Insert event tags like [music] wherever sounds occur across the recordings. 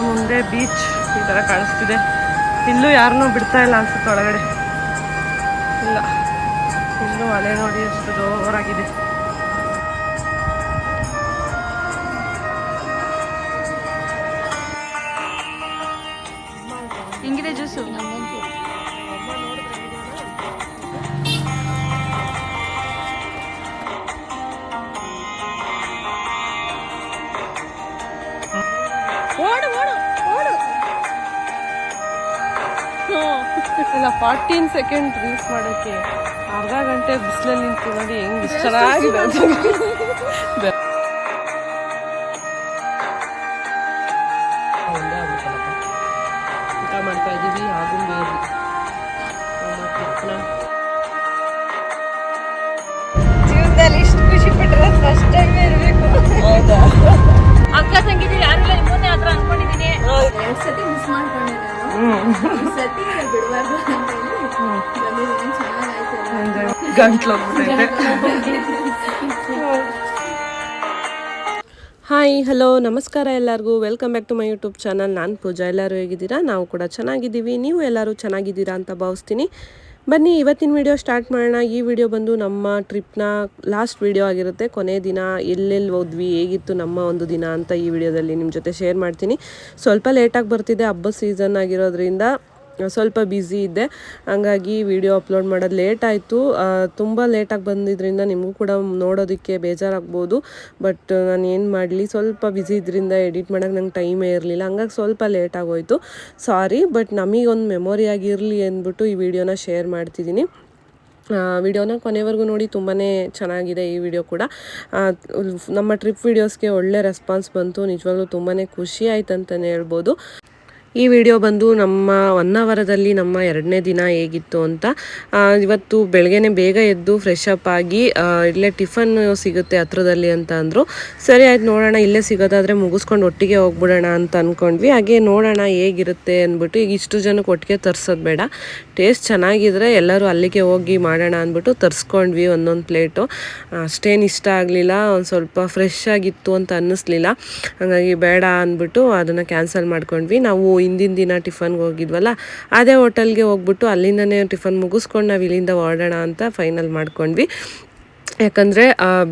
ಮುಂದೆ ಬೀಚ್ ಈ ಥರ ಕಾಣಿಸ್ತಿದೆ. ಇಲ್ಲೂ ಯಾರನ್ನೂ ಬಿಡ್ತಾ ಇಲ್ಲ ಅನ್ಸುತ್ತೆ ಒಳಗಡೆ. ಇಲ್ಲ. ಇಲ್ಲೂ ಅಲೆ ನೋಡಿ ಎಷ್ಟು ಜೋರಾಗಿದೆ. ಫಾರ್ಟೀನ್ ಸೆಕೆಂಡ್ ರೀಲ್ಸ್ ಮಾಡೋಕ್ಕೆ ಅರ್ಧ ಗಂಟೆ ಬಿಸಿಲಲ್ಲಿ ನಿಂತು ನೋಡಿ ಹೆಂಗ್ ಚೆನ್ನಾಗಿ ಚೆನ್ನಾಗಿದೆ. ಊಟ ಮಾಡ್ತಾ ಇದೀವಿ ಹಾಗೂ ಜೀವನದಲ್ಲಿ ಇಷ್ಟು ಖುಷಿ ಪಟ್ಟಿರೋ ಫಸ್ಟ್ ಟೈಮ್ ಇರಬೇಕು. ಹೌದಾ? ಅಕ್ಕ ಸಂಗೀತ ಯಾರಿಲ್ಲ ನಿಮ್ಮನ್ನೇ ಹತ್ರ ಅನ್ಕೊಂಡಿದ್ದೀನಿ. ಎರಡ್ ಸತಿ ಮಿಸ್ ಮಾಡ್ಕೊಂಡೆ ಹಾಯ್ ಹಲೋ ನಮಸ್ಕಾರ ಎಲ್ಲರಿಗೂ. Welcome back to my YouTube channel ನಾನು ಪೂಜಾ. ಎಲ್ಲರೂ ಹೇಗಿದ್ದೀರಾ? ನಾವು ಕೂಡ ಚೆನ್ನಾಗಿದ್ದೀವಿ. ನೀವು ಎಲ್ಲರೂ ಚೆನ್ನಾಗಿದ್ದೀರಾ ಅಂತ ಭಾವಿಸ್ತೀನಿ. ಬನ್ನಿ, ಇವತ್ತಿನ ವಿಡಿಯೋ ಸ್ಟಾರ್ಟ್ ಮಾಡೋಣ. ಈ ವಿಡಿಯೋ ಬಂದು ನಮ್ಮ ಟ್ರಿಪ್ನ ಲಾಸ್ಟ್ ವಿಡಿಯೋ ಆಗಿರುತ್ತೆ. ಕೊನೆ ದಿನ ಎಲ್ಲೆಲ್ಲಿ ಹೋದ್ವಿ, ಹೇಗಿತ್ತು ನಮ್ಮ ಒಂದು ದಿನ ಅಂತ ಈ ವಿಡಿಯೋದಲ್ಲಿ ನಿಮ್ಮ ಜೊತೆ ಶೇರ್ ಮಾಡ್ತೀನಿ. ಸ್ವಲ್ಪ ಲೇಟಾಗಿ ಬರ್ತಿದೆ ಹಬ್ಬದ ಸೀಸನ್ ಆಗಿರೋದ್ರಿಂದ. ಸ್ವಲ್ಪ ಬ್ಯುಸಿ ಇದ್ದೆ. ಹಂಗಾಗಿ ವಿಡಿಯೋ ಅಪ್ಲೋಡ್ ಮಾಡೋದು ಲೇಟ್ ಆಯಿತು. ತುಂಬ ಲೇಟಾಗಿ ಬಂದಿದ್ದರಿಂದ ನಿಮಗೂ ಕೂಡ ನೋಡೋದಕ್ಕೆ ಬೇಜಾರಾಗ್ಬೋದು. ಬಟ್ ನಾನು ಏನು ಮಾಡಲಿ, ಸ್ವಲ್ಪ ಬ್ಯುಸಿ ಇದ್ರಿಂದ ಎಡಿಟ್ ಮಾಡೋಕ್ಕೆ ನಂಗೆ ಟೈಮೇ ಇರಲಿಲ್ಲ. ಹಂಗಾಗಿ ಸ್ವಲ್ಪ ಲೇಟ್ ಆಗೋಯ್ತು. ಸಾರಿ ಬಟ್ ನಮಗೊಂದು ಮೆಮೊರಿ ಆಗಿರಲಿ ಅಂದ್ಬಿಟ್ಟು ಈ ವಿಡಿಯೋನ ಶೇರ್ ಮಾಡ್ತಿದ್ದೀನಿ. ವಿಡಿಯೋನ ಕೊನೆವರೆಗೂ ನೋಡಿ ತುಂಬಾ ಚೆನ್ನಾಗಿದೆ ಈ ವಿಡಿಯೋ ಕೂಡ. ನಮ್ಮ ಟ್ರಿಪ್ ವಿಡಿಯೋಸ್ಗೆ ಒಳ್ಳೆ ರೆಸ್ಪಾನ್ಸ್ ಬಂತು. ನಿಜವಾಗ್ಲೂ ತುಂಬಾ ಖುಷಿ ಆಯ್ತು ಅಂತಲೇ ಹೇಳ್ಬೋದು. ಈ ವಿಡಿಯೋ ಬಂದು ನಮ್ಮ ಒನ್ ಅವರದಲ್ಲಿ ನಮ್ಮ ಎರಡನೇ ದಿನ ಹೇಗಿತ್ತು ಅಂತ ಇವತ್ತು ಬೆಳಗ್ಗೆನೆ ಬೇಗ ಎದ್ದು ಫ್ರೆಶ್ ಅಪ್ ಆಗಿ ಇಲ್ಲೇ ಟಿಫನ್ ಸಿಗುತ್ತೆ ಹತ್ರದಲ್ಲಿ ಅಂತ ಅಂದರು. ಸರಿ ಆಯ್ತು ನೋಡೋಣ, ಇಲ್ಲೇ ಸಿಗೋದಾದ್ರೆ ಮುಗಿಸ್ಕೊಂಡು ಒಟ್ಟಿಗೆ ಹೋಗ್ಬಿಡೋಣ ಅಂತ ಅಂದ್ಕೊಂಡ್ವಿ ಹಾಗೆ ನೋಡೋಣ ಹೇಗಿರುತ್ತೆ ಅಂದ್ಬಿಟ್ಟು ಈಗ ಇಷ್ಟು ಜನಕ್ಕೆ ಒಟ್ಟಿಗೆ ತರ್ಸೋದು ಬೇಡ. ಟೇಸ್ಟ್ ಚೆನ್ನಾಗಿದ್ರೆ ಎಲ್ಲರೂ ಅಲ್ಲಿಗೆ ಹೋಗಿ ಮಾಡೋಣ ಅಂದ್ಬಿಟ್ಟು ತರಿಸ್ಕೊಂಡ್ವಿ ಒಂದೊಂದು ಪ್ಲೇಟು. ಅಷ್ಟೇನು ಇಷ್ಟ ಆಗಲಿಲ್ಲ, ಒಂದು ಸ್ವಲ್ಪ ಫ್ರೆಶ್ ಆಗಿತ್ತು ಅಂತ ಅನ್ನಿಸ್ಲಿಲ್ಲ. ಹಾಗಾಗಿ ಬೇಡ ಅಂದ್ಬಿಟ್ಟು ಅದನ್ನು ಕ್ಯಾನ್ಸಲ್ ಮಾಡ್ಕೊಂಡ್ವಿ. ನಾವು ಹಿಂದಿನ ದಿನ ಟಿಫನ್ಗೆ ಹೋಗಿದ್ವಲ್ಲ, ಅದೇ ಹೋಟೆಲ್ಗೆ ಹೋಗ್ಬಿಟ್ಟು ಅಲ್ಲಿಂದನೇ ಟಿಫನ್ ಮುಗಿಸ್ಕೊಂಡು ನಾವು ಇಲ್ಲಿಂದ ಹೊರಡೋಣ ಅಂತ ಫೈನಲ್ ಮಾಡ್ಕೊಂಡ್ವಿ. ಯಾಕಂದರೆ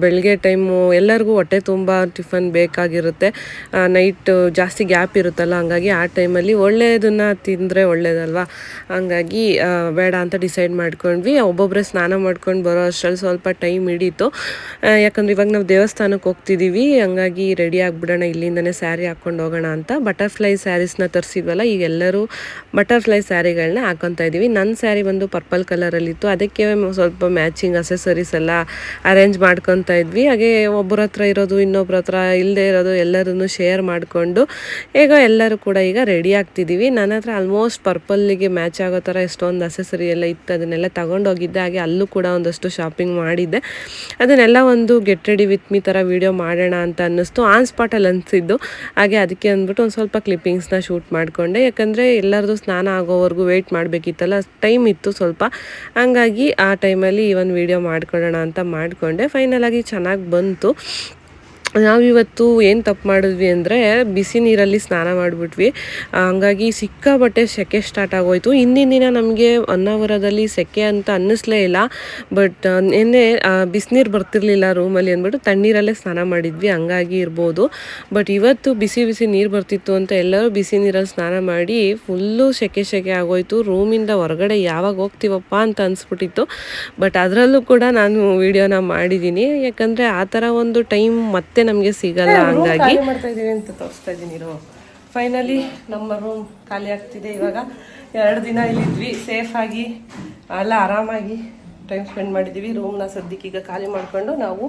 ಬೆಳಗ್ಗೆ ಟೈಮು ಎಲ್ಲರಿಗೂ ಹೊಟ್ಟೆ ತುಂಬ ಟಿಫನ್ ಬೇಕಾಗಿರುತ್ತೆ. ನೈಟ್ ಜಾಸ್ತಿ ಗ್ಯಾಪ್ ಇರುತ್ತಲ್ಲ, ಹಂಗಾಗಿ ಆ ಟೈಮಲ್ಲಿ ಒಳ್ಳೆಯದನ್ನು ತಿಂದರೆ ಒಳ್ಳೇದಲ್ವಾ? ಹಂಗಾಗಿ ಬೇಡ ಅಂತ ಡಿಸೈಡ್ ಮಾಡ್ಕೊಂಡ್ವಿ. ಒಬ್ಬೊಬ್ಬರೇ ಸ್ನಾನ ಮಾಡ್ಕೊಂಡು ಬರೋ ಅಷ್ಟರಲ್ಲಿ ಸ್ವಲ್ಪ ಟೈಮ್ ಹಿಡೀತು. ಯಾಕಂದರೆ ಇವಾಗ ನಾವು ದೇವಸ್ಥಾನಕ್ಕೆ ಹೋಗ್ತಿದ್ದೀವಿ ಹಂಗಾಗಿ ರೆಡಿ ಆಗಿಬಿಡೋಣ, ಇಲ್ಲಿಂದನೇ ಸ್ಯಾರಿ ಹಾಕ್ಕೊಂಡು ಹೋಗೋಣ ಅಂತ. ಬಟರ್ಫ್ಲೈ ಸ್ಯಾರೀಸ್ನ ತರಿಸಿದ್ವಲ್ಲ, ಈಗ ಎಲ್ಲರೂ ಬಟರ್ಫ್ಲೈ ಸ್ಯಾರಿಗಳನ್ನ ಹಾಕೊತಾ ಇದ್ದೀವಿ ನನ್ನ ಸ್ಯಾರಿ ಬಂದು ಪರ್ಪಲ್ ಕಲರಲ್ಲಿತ್ತು. ಅದಕ್ಕೆ ಸ್ವಲ್ಪ ಮ್ಯಾಚಿಂಗ್ ಅಸೆಸರೀಸ್ ಎಲ್ಲ ಅರೇಂಜ್ ಮಾಡ್ಕೊತಾ ಇದ್ವಿ. ಹಾಗೆ ಒಬ್ಬರ ಹತ್ರ ಇರೋದು, ಇನ್ನೊಬ್ರ ಹತ್ರ ಇಲ್ಲದೆ ಇರೋದು ಎಲ್ಲರನ್ನು ಶೇರ್ ಮಾಡಿಕೊಂಡು ಈಗ ಎಲ್ಲರೂ ಕೂಡ ಈಗ ರೆಡಿ ಆಗ್ತಿದ್ದೀವಿ ನನ್ನ ಹತ್ರ ಆಲ್ಮೋಸ್ಟ್ ಪರ್ಪಲ್ಲಿಗೆ ಮ್ಯಾಚ್ ಆಗೋ ಥರ ಎಷ್ಟೊಂದು ಅಸೆಸರಿ ಎಲ್ಲ ಇತ್ತು, ಅದನ್ನೆಲ್ಲ ತಗೊಂಡೋಗಿದ್ದೆ. ಹಾಗೆ ಅಲ್ಲೂ ಕೂಡ ಒಂದಷ್ಟು ಶಾಪಿಂಗ್ ಮಾಡಿದ್ದೆ. ಅದನ್ನೆಲ್ಲ ಒಂದು ಗೆಟ್ ರೆಡಿ ವಿತ್ ಮೀ ಥರ ವೀಡಿಯೋ ಮಾಡೋಣ ಅಂತ ಅನ್ನಿಸ್ತು. ಆನ್ ಸ್ಪಾಟಲ್ಲಿ ಅನಿಸಿದ್ದು. ಹಾಗೆ ಅದಕ್ಕೆ ಅಂದ್ಬಿಟ್ಟು ಒಂದು ಸ್ವಲ್ಪ ಕ್ಲಿಪ್ಪಿಂಗ್ಸ್ನ ಶೂಟ್ ಮಾಡಿಕೊಂಡೆ. ಯಾಕಂದರೆ ಎಲ್ಲರದು ಸ್ನಾನ ಆಗೋವರೆಗೂ ವೆಯ್ಟ್ ಮಾಡಬೇಕಿತ್ತಲ್ಲ ಟೈಮ್ ಇತ್ತು ಸ್ವಲ್ಪ. ಹಂಗಾಗಿ ಆ ಟೈಮಲ್ಲಿ ಈ ಒಂದು ವೀಡಿಯೋ ಮಾಡ್ಕೊಳ್ಳೋಣ ಅಂತ ಮಾಡಿಕೊಂಡೆ. ಫೈನಲಾಗಿ ಚೆನ್ನಾಗಿ ಬಂತು. ನಾವಿವತ್ತು ಏನು ತಪ್ಪು ಮಾಡಿದ್ವಿ ಅಂದರೆ ಬಿಸಿ ನೀರಲ್ಲಿ ಸ್ನಾನ ಮಾಡಿಬಿಟ್ವಿ. ಹಂಗಾಗಿ ಸಿಕ್ಕಾಬಟ್ಟೆ ಸೆಕೆ ಸ್ಟಾರ್ಟ್ ಆಗೋಯಿತು. ಹಿಂದಿನ ದಿನ ನಮಗೆ ಹೊನ್ನಾವರದಲ್ಲಿ ಸೆಕೆ ಅಂತ ಅನ್ನಿಸ್ಲೇ ಇಲ್ಲ. ಬಟ್ ನಿನ್ನೆ ಬಿಸಿನೀರು ಬರ್ತಿರ್ಲಿಲ್ಲ ರೂಮಲ್ಲಿ ಅಂದ್ಬಿಟ್ಟು ತಣ್ಣೀರಲ್ಲೇ ಸ್ನಾನ ಮಾಡಿದ್ವಿ. ಹಂಗಾಗಿ ಇರ್ಬೋದು. ಬಟ್ ಇವತ್ತು ಬಿಸಿ ಬಿಸಿ ನೀರು ಬರ್ತಿತ್ತು ಅಂತ ಎಲ್ಲರೂ ಬಿಸಿ ನೀರಲ್ಲಿ ಸ್ನಾನ ಮಾಡಿ ಫುಲ್ಲು ಸೆಕೆ ಸೆಕೆ ಆಗೋಯ್ತು. ರೂಮಿಂದ ಹೊರಗಡೆ ಯಾವಾಗ ಹೋಗ್ತೀವಪ್ಪ ಅಂತ ಅನಿಸ್ಬಿಟ್ಟಿತ್ತು. ಬಟ್ ಅದರಲ್ಲೂ ಕೂಡ ನಾನು ವಿಡಿಯೋನ ಮಾಡಿದ್ದೀನಿ. ಯಾಕಂದರೆ ಆ ಥರ ಒಂದು ಟೈಮ್ ಮತ್ತೆ ನಮಗೆ ಸಿಗಲ್ಲ ಹಂಗಾಗಿ. ಮಾಡ್ತಾ ಇದ್ದೀವಿ ಅಂತ ತೋರಿಸ್ತಾ ಇದ್ದೀನಿ ಫೈನಲಿ ನಮ್ಮ ರೂಮ್ ಖಾಲಿ ಆಗ್ತಿದೆ ಇವಾಗ. ಎರಡು ದಿನ ಇಲ್ಲಿದ್ವಿ. ಸೇಫ್ ಆಗಿ ಎಲ್ಲ ಆರಾಮಾಗಿ ಟೈಮ್ ಸ್ಪೆಂಡ್ ಮಾಡಿದ್ದೀವಿ. ರೂಮ್ನ ಸದ್ಯಕ್ಕೆ ಈಗ ಖಾಲಿ ಮಾಡಿಕೊಂಡು ನಾವು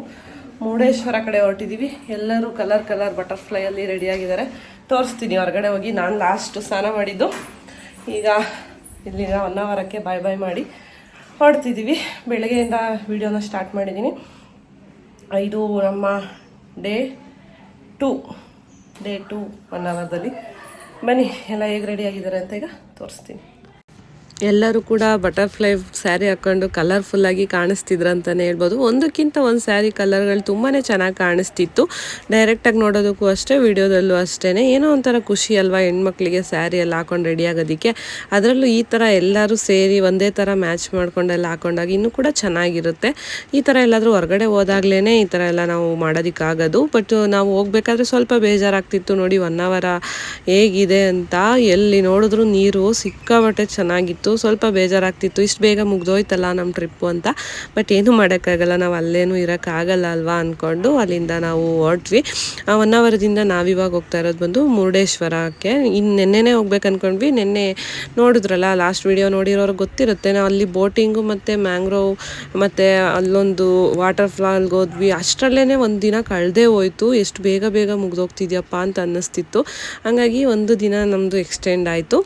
ಮುರುಡೇಶ್ವರ ಕಡೆ ಹೊರಟಿದ್ದೀವಿ. ಎಲ್ಲರೂ ಕಲರ್ ಕಲರ್ ಬಟರ್ಫ್ಲೈಯಲ್ಲಿ ರೆಡಿಯಾಗಿದ್ದಾರೆ ತೋರಿಸ್ತೀನಿ ಹೊರಗಡೆ ಹೋಗಿ. ನಾನು ಲಾಸ್ಟ್ ಸ್ನಾನ ಮಾಡಿದ್ದು. ಈಗ ಇಲ್ಲಿನ ಒನ್ ಅವರಕ್ಕೆ ಬಾಯ್ ಬಾಯ್ ಮಾಡಿ ಹೊರಡ್ತಿದ್ದೀವಿ. ಬೆಳಗ್ಗೆಯಿಂದ ವಿಡಿಯೋನ ಸ್ಟಾರ್ಟ್ ಮಾಡಿದ್ದೀನಿ. ಇದು ನಮ್ಮ day two day to one ಅವರ್ದಲ್ಲಿ ಬನ್ನಿ ಎಲ್ಲ ಹೇಗೆ ರೆಡಿ ಆಗಿದ್ದಾರೆ ಅಂತ ಈಗ ತೋರಿಸ್ತೀನಿ. ಎಲ್ಲರೂ ಕೂಡ ಬಟರ್ಫ್ಲೈ ಸ್ಯಾರಿ ಹಾಕೊಂಡು ಕಲರ್ಫುಲ್ಲಾಗಿ ಕಾಣಿಸ್ತಿದ್ರು ಅಂತಲೇ ಹೇಳ್ಬೋದು. ಒಂದಕ್ಕಿಂತ ಒಂದು ಸ್ಯಾರಿ ಕಲರ್ಗಳು ತುಂಬಾ ಚೆನ್ನಾಗಿ ಕಾಣಿಸ್ತಿತ್ತು. ಡೈರೆಕ್ಟಾಗಿ ನೋಡೋದಕ್ಕೂ ಅಷ್ಟೇ, ವಿಡಿಯೋದಲ್ಲೂ ಅಷ್ಟೇ ಏನೋ ಒಂಥರ ಖುಷಿ ಅಲ್ವಾ ಹೆಣ್ಮಕ್ಳಿಗೆ ಸ್ಯಾರಿ ಎಲ್ಲ ಹಾಕೊಂಡು ರೆಡಿ ಆಗೋದಕ್ಕೆ. ಅದರಲ್ಲೂ ಈ ಥರ ಎಲ್ಲರೂ ಸೇರಿ ಒಂದೇ ಥರ ಮ್ಯಾಚ್ ಮಾಡ್ಕೊಂಡೆಲ್ಲ ಹಾಕೊಂಡಾಗ ಇನ್ನೂ ಕೂಡ ಚೆನ್ನಾಗಿರುತ್ತೆ. ಈ ಥರ ಎಲ್ಲಾದರೂ ಹೊರಗಡೆ ಹೋದಾಗ್ಲೇ ಈ ಥರ ಎಲ್ಲ ನಾವು ಮಾಡೋದಕ್ಕಾಗೋದು. ಬಟ್ ನಾವು ಹೋಗ್ಬೇಕಾದ್ರೆ ಸ್ವಲ್ಪ ಬೇಜಾರಾಗ್ತಿತ್ತು ನೋಡಿ ಒನ್ ಅವರ ಹೇಗಿದೆ ಅಂತ. ಎಲ್ಲಿ ನೋಡಿದ್ರು ನೀರು ಸಿಕ್ಕಾಬಟ್ಟೆ ಚೆನ್ನಾಗಿತ್ತು. ಸ್ವಲ್ಪ ಬೇಜಾರಾಗ್ತಿತ್ತು. ಇಷ್ಟು ಬೇಗ ಮುಗ್ದೋಯ್ತಲ್ಲ ನಮ್ಮ ಟ್ರಿಪ್ಪು ಅಂತ. ಬಟ್ ಏನು ಮಾಡೋಕ್ಕಾಗಲ್ಲ. ನಾವು ಅಲ್ಲೇನೂ ಇರೋಕ್ಕಾಗಲ್ಲ ಅಲ್ವಾ ಅಂದ್ಕೊಂಡು ಅಲ್ಲಿಂದ ನಾವು ಹೊರಟ್ವಿ. ಒನ್ ಅವರ್ದಿಂದ ನಾವಿವಾಗ ಹೋಗ್ತಾ ಇರೋದು ಬಂದು ಮುರುಡೇಶ್ವರಕ್ಕೆ. ಇನ್ನು ನೆನ್ನೆನೇ ಹೋಗ್ಬೇಕು ಅಂದ್ಕೊಂಡ್ವಿ ನಿನ್ನೆ ನೋಡಿದ್ರಲ್ಲ ಲಾಸ್ಟ್ ವಿಡಿಯೋ ನೋಡಿರೋರು ಗೊತ್ತಿರುತ್ತೆ. ನಾವು ಅಲ್ಲಿ ಬೋಟಿಂಗು ಮತ್ತು ಮ್ಯಾಂಗ್ರೋವ್ ಮತ್ತು ಅಲ್ಲೊಂದು ವಾಟರ್ ಫಾಲ್ಗೆ ಹೋದ್ವಿ. ಅಷ್ಟರಲ್ಲೇ ಒಂದು ದಿನ ಕಳೆದೇ ಹೋಯ್ತು. ಎಷ್ಟು ಬೇಗ ಬೇಗ ಮುಗ್ದೋಗ್ತಿದ್ಯಪ್ಪ ಅಂತ ಅನ್ನಿಸ್ತಿತ್ತು. ಹಂಗಾಗಿ ಒಂದು ದಿನ ನಮ್ಮದು ಎಕ್ಸ್ಟೆಂಡ್ ಆಯಿತು.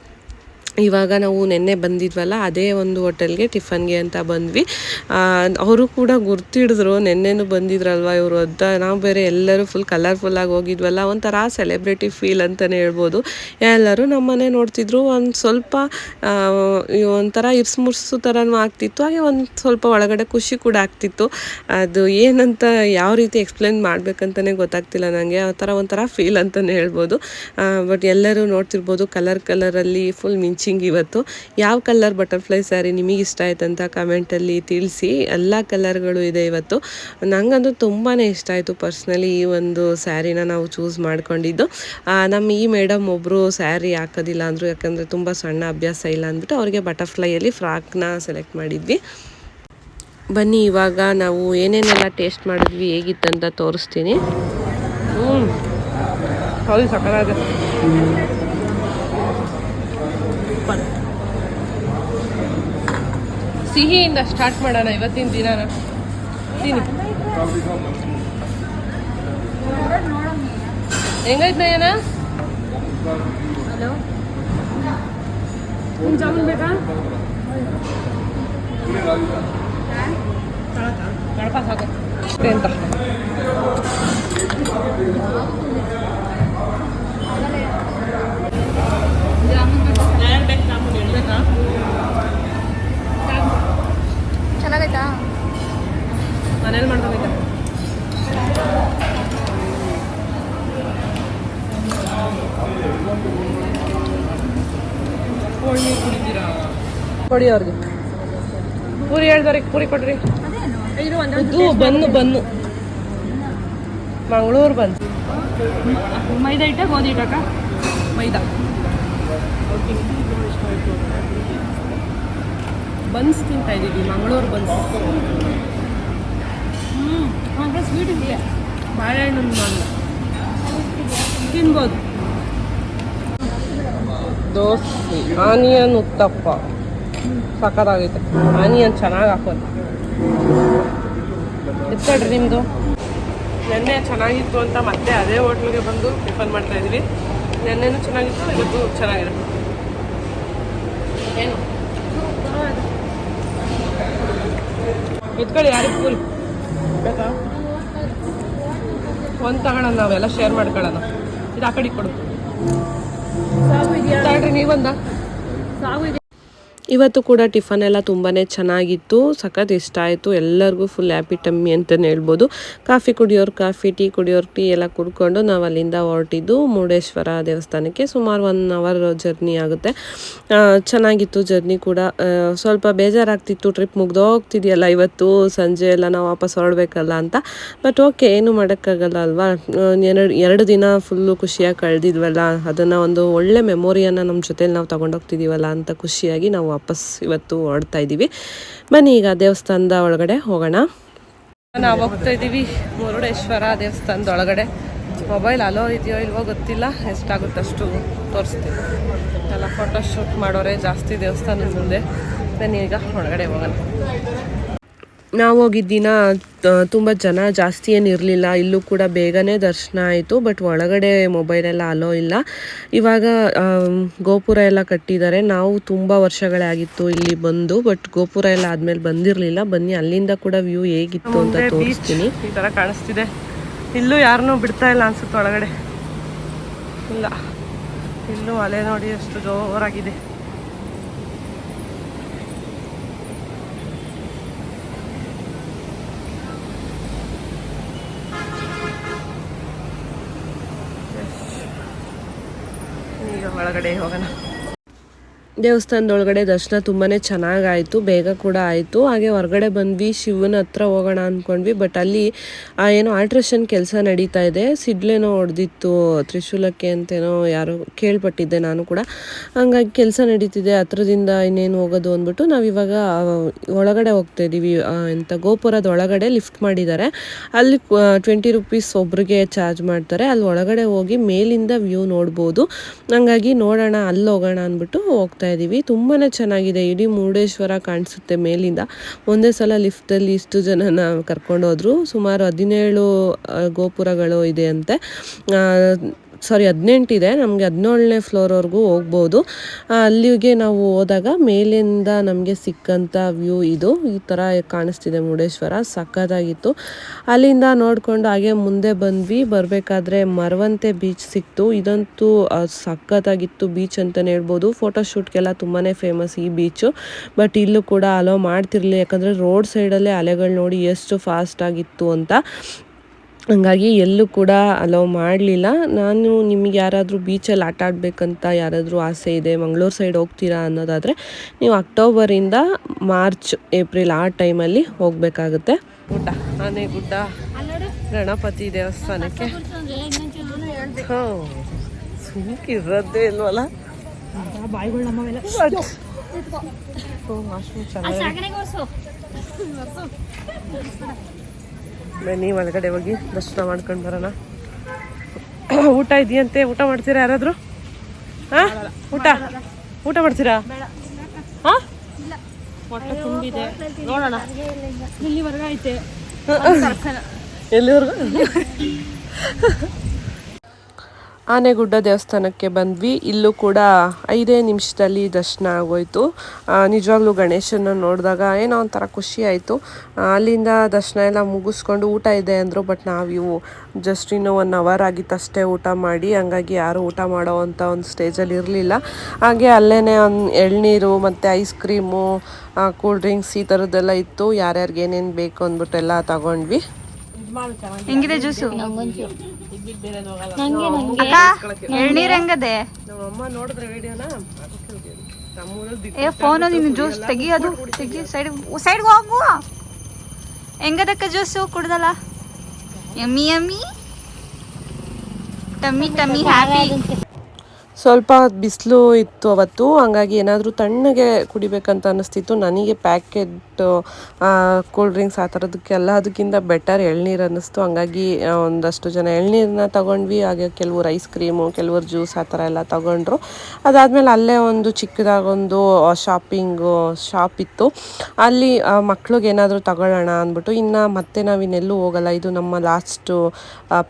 ಇವಾಗ ನಾವು ನಿನ್ನೆ ಬಂದಿದ್ವಲ್ಲ, ಅದೇ ಒಂದು ಹೋಟೆಲ್ಗೆ ಟಿಫನ್ಗೆ ಅಂತ ಬಂದ್ವಿ. ಅವರು ಕೂಡ ಗುರ್ತಿಡಿದ್ರು, ನೆನ್ನೆನೂ ಬಂದಿದ್ರಲ್ವ ಇವರು ಅಂತ. ನಾವು ಬೇರೆ ಎಲ್ಲರೂ ಫುಲ್ ಕಲರ್ಫುಲ್ಲಾಗಿ ಹೋಗಿದ್ವಲ್ಲ, ಒಂಥರ ಸೆಲೆಬ್ರಿಟಿ ಫೀಲ್ ಅಂತಲೇ ಹೇಳ್ಬೋದು. ಎಲ್ಲರೂ ನಮ್ಮನೆ ನೋಡ್ತಿದ್ರು, ಒಂದು ಸ್ವಲ್ಪ ಒಂಥರ ಇರ್ಸು ಮುರ್ಸು ಥರನೂ ಆಗ್ತಿತ್ತು, ಹಾಗೆ ಒಂದು ಸ್ವಲ್ಪ ಒಳಗಡೆ ಖುಷಿ ಕೂಡ ಆಗ್ತಿತ್ತು. ಅದು ಏನಂತ ಯಾವ ರೀತಿ ಎಕ್ಸ್ಪ್ಲೇನ್ ಮಾಡಬೇಕಂತಲೇ ಗೊತ್ತಾಗ್ತಿಲ್ಲ ನನಗೆ ಆ ಥರ ಒಂಥರ ಫೀಲ್ ಅಂತಲೇ ಹೇಳ್ಬೋದು. ಬಟ್ ಎಲ್ಲರೂ ನೋಡ್ತಿರ್ಬೋದು ಕಲರ್ ಕಲರಲ್ಲಿ ಫುಲ್ ಮಿಂಚಿಂಗ್ ಇವತ್ತು. ಯಾವ ಕಲರ್ ಬಟರ್ಫ್ಲೈ ಸ್ಯಾರಿ ನಿಮಗೆ ಇಷ್ಟ ಆಯ್ತಂತ ಕಮೆಂಟಲ್ಲಿ ತಿಳಿಸಿ. ಎಲ್ಲ ಕಲರ್ಗಳು ಇದೆ ಇವತ್ತು. ನನಗಂತೂ ತುಂಬಾ ಇಷ್ಟ ಆಯಿತು ಪರ್ಸ್ನಲಿ ಈ ಒಂದು ಸ್ಯಾರಿನ ನಾವು ಚೂಸ್ ಮಾಡ್ಕೊಂಡಿದ್ದು. ನಮ್ಮ ಈ ಮೇಡಮ್ ಒಬ್ಬರು ಸ್ಯಾರಿ ಹಾಕೋದಿಲ್ಲ ಅಂದರು, ಯಾಕಂದರೆ ತುಂಬ ಸಣ್ಣ ಅಭ್ಯಾಸ ಇಲ್ಲ ಅಂದ್ಬಿಟ್ಟು ಅವ್ರಿಗೆ ಬಟರ್ಫ್ಲೈಯಲ್ಲಿ ಫ್ರಾಕ್ನ ಸೆಲೆಕ್ಟ್ ಮಾಡಿದ್ವಿ. ಬನ್ನಿ, ಇವಾಗ ನಾವು ಏನೇನೆಲ್ಲ ಟೇಸ್ಟ್ ಮಾಡಿದ್ವಿ ಹೇಗಿತ್ತಂತ ತೋರಿಸ್ತೀನಿ. ಹ್ಞೂ ಹೌದು, ಸಕ್ಕತ್ತಾಗಿದೆ. ಸಿಹಿಯಿಂದ ಸ್ಟಾರ್ಟ್ ಮಾಡೋಣ ಇವತ್ತಿನ ದಿನಾನ. ತಿನ್ನಿ. ಹೆಂಗೈತ್ ನಯನ ಹಲೋ. ಜಾಮೂನ್ ಬೇಕಾ? ಕಡಪ ಸಾಕು. ಅಷ್ಟೇ ಅಂತ. ಮನೇಲಿ ಮಾಡ್ಕೋಬೇಕು. ಕೊಡಿ ಅವ್ರಿಗೆ. ಪೂರಿ ಹೇಳ್ದವ್ರಿಗೆ ಪೂರಿ ಕೊಡ್ರಿ. ಇದು bun bun. Mangaluru bun maida ಇಟ್ಟ ಗೋಧಿ ಹಿಟ್ಟಕ್ಕ ಮೈದಾ. ಬನ್ಸ್ ತಿಂತಾ ಇದ್ದೀವಿ ಮಂಗಳೂರು ಬನ್ಸ್. ಸ್ವೀಟ್ ಇದೆಯಾ ಬಾಳೆಹಣ್ಣು ತಿನ್ಬೋದು. ದೋಸೆ, ಆನಿಯನ್ ಉತ್ತಪ್ಪ. ಸಖತ್ತಾಗೈತೆ. ಆನಿಯನ್ ಚೆನ್ನಾಗಿ ಹಾಕೋದು. ಎತ್ತಡ್ರಿ ನಿಮ್ಮದು ನೆನ್ನೆ ಚೆನ್ನಾಗಿತ್ತು ಅಂತ ಮತ್ತೆ ಅದೇ ಹೋಟ್ಲಿಗೆ ಬಂದು ಟಿಫನ್ ಮಾಡ್ತಾ ಇದ್ವಿ. ನೆನ್ನೆನೂ ಚೆನ್ನಾಗಿತ್ತು, ಇವತ್ತು ಚೆನ್ನಾಗಿದೆ. ಏನು? ಎತ್ಕೊಳ್ಳಿ ಯಾರಿಗೆ ಫುಲ್ ಬೇಕಾ? ಒಂದು ತಗೊಳ್ಳೋಣ ನಾವೆಲ್ಲ ಶೇರ್ ಮಾಡ್ಕೊಳ್ಳೋಣ. ಇದು ಆ ಕಡೆ ಕೊಡು. ಸಾಗು ಇದೆಯಾ? ತಗೊಳ್ರಿ ನೀವೊಂದ? ಸಾಗು ಇದೆ ಇವತ್ತು ಕೂಡ ಟಿಫನ್ ಎಲ್ಲ ತುಂಬಾ ಚೆನ್ನಾಗಿತ್ತು. ಸಖತ್ ಇಷ್ಟ ಆಯಿತು. ಎಲ್ಲರಿಗೂ ಫುಲ್ ಹ್ಯಾಪಿ ಟಮ್ಮಿ ಅಂತಲೇ ಹೇಳ್ಬೋದು. ಕಾಫಿ ಕುಡಿಯೋರು ಕಾಫಿ, ಟೀ ಕುಡಿಯೋರು, ಟೀ ಎಲ್ಲ ಕುಡ್ಕೊಂಡು ನಾವು ಅಲ್ಲಿಂದ ಹೊರಟಿದ್ದು ಮುರುಡೇಶ್ವರ ದೇವಸ್ಥಾನಕ್ಕೆ. ಸುಮಾರು ಒನ್ ಅವರ್ ಜರ್ನಿ ಆಗುತ್ತೆ. ಚೆನ್ನಾಗಿತ್ತು ಜರ್ನಿ ಕೂಡ. ಸ್ವಲ್ಪ ಬೇಜಾರಾಗ್ತಿತ್ತು. ಟ್ರಿಪ್ ಮುಗ್ದೋಗ್ತಿದೆಯಲ್ಲ ಇವತ್ತು. ಸಂಜೆ ಎಲ್ಲ ನಾವು ವಾಪಸ್ ಹೊರಡಬೇಕಲ್ಲ ಅಂತ. ಬಟ್ ಓಕೆ ಏನು ಮಾಡೋಕ್ಕಾಗಲ್ಲ ಅಲ್ವಾ? ಎರಡು ಎರಡು ದಿನ ಫುಲ್ಲು ಖುಷಿಯಾಗಿ ಕಳೆದಿದ್ವಲ್ಲ. ಅದನ್ನು ಒಂದು ಒಳ್ಳೆ ಮೆಮೊರಿಯನ್ನು ನಮ್ಮ ಜೊತೆಲಿ ನಾವು ತೊಗೊಂಡೋಗ್ತಿದ್ದೀವಲ್ಲ ಅಂತ ಖುಷಿಯಾಗಿ ನಾವು ವಾಪಸ್ ಇವತ್ತು ಹೊರಡ್ತಾ ಇದ್ದೀವಿ. ಬನ್ನಿ ಈಗ ದೇವಸ್ಥಾನದ ಒಳಗಡೆ ಹೋಗೋಣ. ನಾವು ಹೋಗ್ತಾ ಇದ್ದೀವಿ ಮುರುಡೇಶ್ವರ ದೇವಸ್ಥಾನದ ಒಳಗಡೆ. ಮೊಬೈಲ್ ಅಲೋ ಇದೆಯೋ ಇಲ್ವೋ ಗೊತ್ತಿಲ್ಲ ಎಷ್ಟಾಗುತ್ತೆ ಅಷ್ಟು ತೋರಿಸ್ತೀವಿ ಎಲ್ಲ ಫೋಟೋ ಶೂಟ್ ಮಾಡೋರೆ ಜಾಸ್ತಿ ದೇವಸ್ಥಾನದ ಮುಂದೆ. ಬನ್ನಿ ಈಗ ಒಳಗಡೆ ಹೋಗೋಣ. ನಾವು ಹೋಗಿದ್ದ ದಿನ ತುಂಬ ಜನ ಜಾಸ್ತಿ ಏನು ಇರಲಿಲ್ಲ. ಇಲ್ಲೂ ಕೂಡ ಬೇಗನೆ ದರ್ಶನ ಆಯಿತು ಬಟ್ ಒಳಗಡೆ ಮೊಬೈಲೆಲ್ಲ ಅಲೋ ಇಲ್ಲ. ಇವಾಗ ಗೋಪುರ ಎಲ್ಲ ಕಟ್ಟಿದ್ದಾರೆ. ನಾವು ತುಂಬ ವರ್ಷಗಳೇ ಆಗಿತ್ತು ಇಲ್ಲಿ ಬಂದು ಬಟ್ ಗೋಪುರ ಎಲ್ಲ ಆದಮೇಲೆ ಬಂದಿರಲಿಲ್ಲ. ಬನ್ನಿ ಅಲ್ಲಿಂದ ಕೂಡ ವ್ಯೂ ಹೇಗಿತ್ತು ಅಂತ ತೋರಿಸ್ತೀನಿ. ಈ ಥರ ಕಾಣಿಸ್ತಿದೆ. ಇಲ್ಲೂ ಯಾರನ್ನೂ ಬಿಡ್ತಾ ಇಲ್ಲ ಅನ್ಸುತ್ತೆ ಒಳಗಡೆ. ಇಲ್ಲ. ಇಲ್ಲೂ ಅಲೆ ನೋಡಿ ಎಷ್ಟು ಜೋರಾಗಿದೆ ಈಗ ಒಳಗಡೆ ಹೋಗೋಣ. ದೇವಸ್ಥಾನದೊಳಗಡೆ ದರ್ಶನ ತುಂಬಾ ಚೆನ್ನಾಗಾಯಿತು, ಬೇಗ ಕೂಡ ಆಯಿತು. ಹಾಗೆ ಹೊರಗಡೆ ಬಂದ್ವಿ, ಶಿವನ ಹತ್ರ ಹೋಗೋಣ ಅಂದ್ಕೊಂಡ್ವಿ ಬಟ್ ಅಲ್ಲಿ ಏನೋ ಆಲ್ಟ್ರೇಷನ್ ಕೆಲಸ ನಡೀತಾ ಇದೆ. ಸಿಡ್ಲೇನೋ ಹೊಡೆದಿತ್ತು ತ್ರಿಶೂಲಕ್ಕೆ ಅಂತೇನೋ ಯಾರೋ ಕೇಳ್ಪಟ್ಟಿದ್ದೆ ನಾನು ಕೂಡ. ಹಂಗಾಗಿ ಕೆಲಸ ನಡೀತಿದೆ, ಹತ್ರದಿಂದ ಇನ್ನೇನು ಹೋಗೋದು ಅಂದ್ಬಿಟ್ಟು ನಾವು ಇವಾಗ ಒಳಗಡೆ ಹೋಗ್ತಾ ಇದ್ದೀವಿ ಎಂಥ ಗೋಪುರದ ಒಳಗಡೆ ಲಿಫ್ಟ್ ಮಾಡಿದ್ದಾರೆ. ಅಲ್ಲಿ ಟ್ವೆಂಟಿ ರುಪೀಸ್ ಒಬ್ರಿಗೆ ಚಾರ್ಜ್ ಮಾಡ್ತಾರೆ. ಅಲ್ಲಿ ಒಳಗಡೆ ಹೋಗಿ ಮೇಲಿಂದ ವ್ಯೂ ನೋಡ್ಬೋದು. ಹಂಗಾಗಿ ನೋಡೋಣ, ಅಲ್ಲಿ ಹೋಗೋಣ ಅಂದ್ಬಿಟ್ಟು ಹೋಗ್ತಾ ಇದ್ದೀವಿ. ತುಂಬಾ ಚೆನ್ನಾಗಿದೆ. ಇಡೀ ಮುರುಡೇಶ್ವರ ಕಾಣಿಸುತ್ತೆ ಮೇಲಿಂದ. ಒಂದೇ ಸಲ ಲಿಫ್ಟಲ್ಲಿ ಇಷ್ಟು ಜನನ ಕರ್ಕೊಂಡು ಹೋದ್ರು ಸುಮಾರು ಹದಿನೇಳು ಗೋಪುರಗಳು ಇದೆ ಅಂತೆ. ಸಾರಿ ಹದಿನೆಂಟಿದೆ ನಮಗೆ ಹದಿನೇಳನೇ ಫ್ಲೋರ್ವರೆಗೂ ಹೋಗ್ಬೋದು. ಅಲ್ಲಿಗೆ ನಾವು ಹೋದಾಗ ಮೇಲಿಂದ ನಮಗೆ ಸಿಕ್ಕಂಥ ವ್ಯೂ ಇದು. ಈ ಥರ ಕಾಣಿಸ್ತಿದೆ ಮುರುಡೇಶ್ವರ. ಸಕ್ಕತ್ತಾಗಿತ್ತು. ಅಲ್ಲಿಂದ ನೋಡಿಕೊಂಡು ಹಾಗೆ ಮುಂದೆ ಬಂದ್ವಿ. ಬರಬೇಕಾದ್ರೆ ಮರವಂತೆ ಬೀಚ್ ಸಿಕ್ತು. ಇದಂತೂ ಸಕ್ಕತ್ತಾಗಿತ್ತು ಬೀಚ್ ಅಂತಲೇ ಹೇಳ್ಬೋದು. ಫೋಟೋಶೂಟ್ಗೆಲ್ಲ ತುಂಬಾ ಫೇಮಸ್ ಈ ಬೀಚು ಬಟ್ ಇಲ್ಲೂ ಕೂಡ ಅಲೋ ಮಾಡ್ತಿರ್ಲಿಲ್ಲ. ಯಾಕಂದರೆ ರೋಡ್ ಸೈಡಲ್ಲೇ ಅಲೆಗಳು ನೋಡಿ ಎಷ್ಟು ಫಾಸ್ಟ್ ಆಗಿತ್ತು ಅಂತ. ಹಂಗಾಗಿ ಎಲ್ಲೂ ಕೂಡ ಅಲೋ ಮಾಡಲಿಲ್ಲ. ನಾನು ನಿಮಗೆ ಯಾರಾದರೂ ಬೀಚಲ್ಲಿ ಆಟ ಆಡಬೇಕಂತ ಯಾರಾದರೂ ಆಸೆ ಇದೆ ಮಂಗಳೂರು ಸೈಡ್ ಹೋಗ್ತೀರಾ ಅನ್ನೋದಾದರೆ ನೀವು ಅಕ್ಟೋಬರಿಂದ ಮಾರ್ಚ್ ಏಪ್ರಿಲ್ ಆ ಟೈಮಲ್ಲಿ ಹೋಗಬೇಕಾಗುತ್ತೆ. ಗುಡ್ಡ ಆನೆಗುಡ್ಡ ಗಣಪತಿ ದೇವಸ್ಥಾನಕ್ಕೆ. ಹಾಂ ಸುಮ್ಕಿರೋದೇ ಇಲ್ವಲ್ಲ? ಚೆನ್ನಾಗಿ ಬನ್ನಿ ಒಳಗಡೆ ಹೋಗಿ ದರ್ಶನ ಮಾಡ್ಕೊಂಡು ಬರೋಣ. ಊಟ ಇದೆಯಂತೆ? ಊಟ ಮಾಡ್ತೀರಾ ಯಾರಾದರೂ? ಹಾ? ಊಟ? ಊಟ ಮಾಡ್ತೀರಾ? ಹಾಂ? ಹೊಟ್ಟೆ ತುಂಬಿದೆ. ನೋಡೋಣ. ಇಲ್ಲಿವರೆಗೆ ಐತೆ? ಎಲ್ಲಿವರೆಗೂ? ಆನೆಗುಡ್ಡ ದೇವಸ್ಥಾನಕ್ಕೆ ಬಂದ್ವಿ. ಇಲ್ಲೂ ಕೂಡ ಐದೇ ನಿಮಿಷದಲ್ಲಿ ದರ್ಶನ ಆಗೋಯ್ತು. ನಿಜವಾಗ್ಲೂ ಗಣೇಶನ ನೋಡಿದಾಗ ಏನೋ ಒಂಥರ ಖುಷಿ ಆಯಿತು. ಅಲ್ಲಿಂದ ದರ್ಶನ ಎಲ್ಲ ಮುಗಿಸ್ಕೊಂಡು ಊಟ ಇದೆ ಅಂದರು, ಬಟ್ ನಾವು ಇವು ಜಸ್ಟ್ ಇನ್ನು ಒನ್ ಅವರ್ ಆಗಿತ್ತಷ್ಟೇ ಊಟ ಮಾಡಿ. ಹಂಗಾಗಿ ಯಾರು ಊಟ ಮಾಡೋ ಅಂಥ ಒಂದು ಸ್ಟೇಜಲ್ಲಿ ಇರಲಿಲ್ಲ. ಹಾಗೆ ಅಲ್ಲೇ ಒಂದು ಎಳ್ನೀರು ಮತ್ತು ಐಸ್ ಕ್ರೀಮು ಕೂಲ್ ಡ್ರಿಂಕ್ಸ್ ಈ ಥರದ್ದೆಲ್ಲ ಇತ್ತು. ಯಾರ್ಯಾರಿಗೆ ಏನೇನು ಬೇಕು ಅಂದ್ಬಿಟ್ಟು ಎಲ್ಲ ತಗೊಂಡ್ವಿ. ಹೆಂಗಿದೆ ಜ್ಯೂಸು ಎಳ್ನೀರ್ ಹೆಂಗದೆ? ಏ ಫೋನ್ ನಿನ್ನ ಜ್ಯೂಸ್ ತೆಗಿಯೋದು ತೆಗಿ ಸೈಡ್ ಸೈಡ್ ಹೋಗು. ಹೆಂಗದಕ್ಕ juice ಕುಡ್ದಲ್ಲ? Yummy yummy. Tummy tummy happy ಸ್ವಲ್ಪ ಬಿಸಿಲು ಇತ್ತು ಅವತ್ತು, ಹಂಗಾಗಿ ಏನಾದರೂ ತಣ್ಣಗೆ ಕುಡಿಬೇಕಂತ ಅನ್ನಿಸ್ತಿತ್ತು ನನಗೆ ಪ್ಯಾಕೆಟ್ ಕೂಲ್ ಡ್ರಿಂಕ್ಸ್ ಆ ಥರದಕ್ಕೆಲ್ಲ ಅದಕ್ಕಿಂತ ಬೆಟರ್ ಎಳ್ನೀರು ಅನ್ನಿಸ್ತು. ಹಂಗಾಗಿ ಒಂದಷ್ಟು ಜನ ಎಳ್ನೀರನ್ನ ತಗೊಂಡ್ವಿ. ಹಾಗೆ ಕೆಲವರು ಐಸ್ ಕ್ರೀಮು ಕೆಲವರು ಜ್ಯೂಸ್ ಆ ಥರ ಎಲ್ಲ ತಗೊಂಡ್ರು. ಅದಾದಮೇಲೆ ಅಲ್ಲೇ ಒಂದು ಚಿಕ್ಕದಾಗೊಂದು ಶಾಪಿಂಗು ಶಾಪ್ ಇತ್ತು. ಅಲ್ಲಿ ಮಕ್ಳಿಗೆ ಏನಾದರೂ ತಗೊಳ್ಳೋಣ ಅಂದ್ಬಿಟ್ಟು, ಇನ್ನು ಮತ್ತೆ ನಾವು ಇನ್ನೆಲ್ಲೂ ಹೋಗಲ್ಲ. ಇದು ನಮ್ಮ ಲಾಸ್ಟು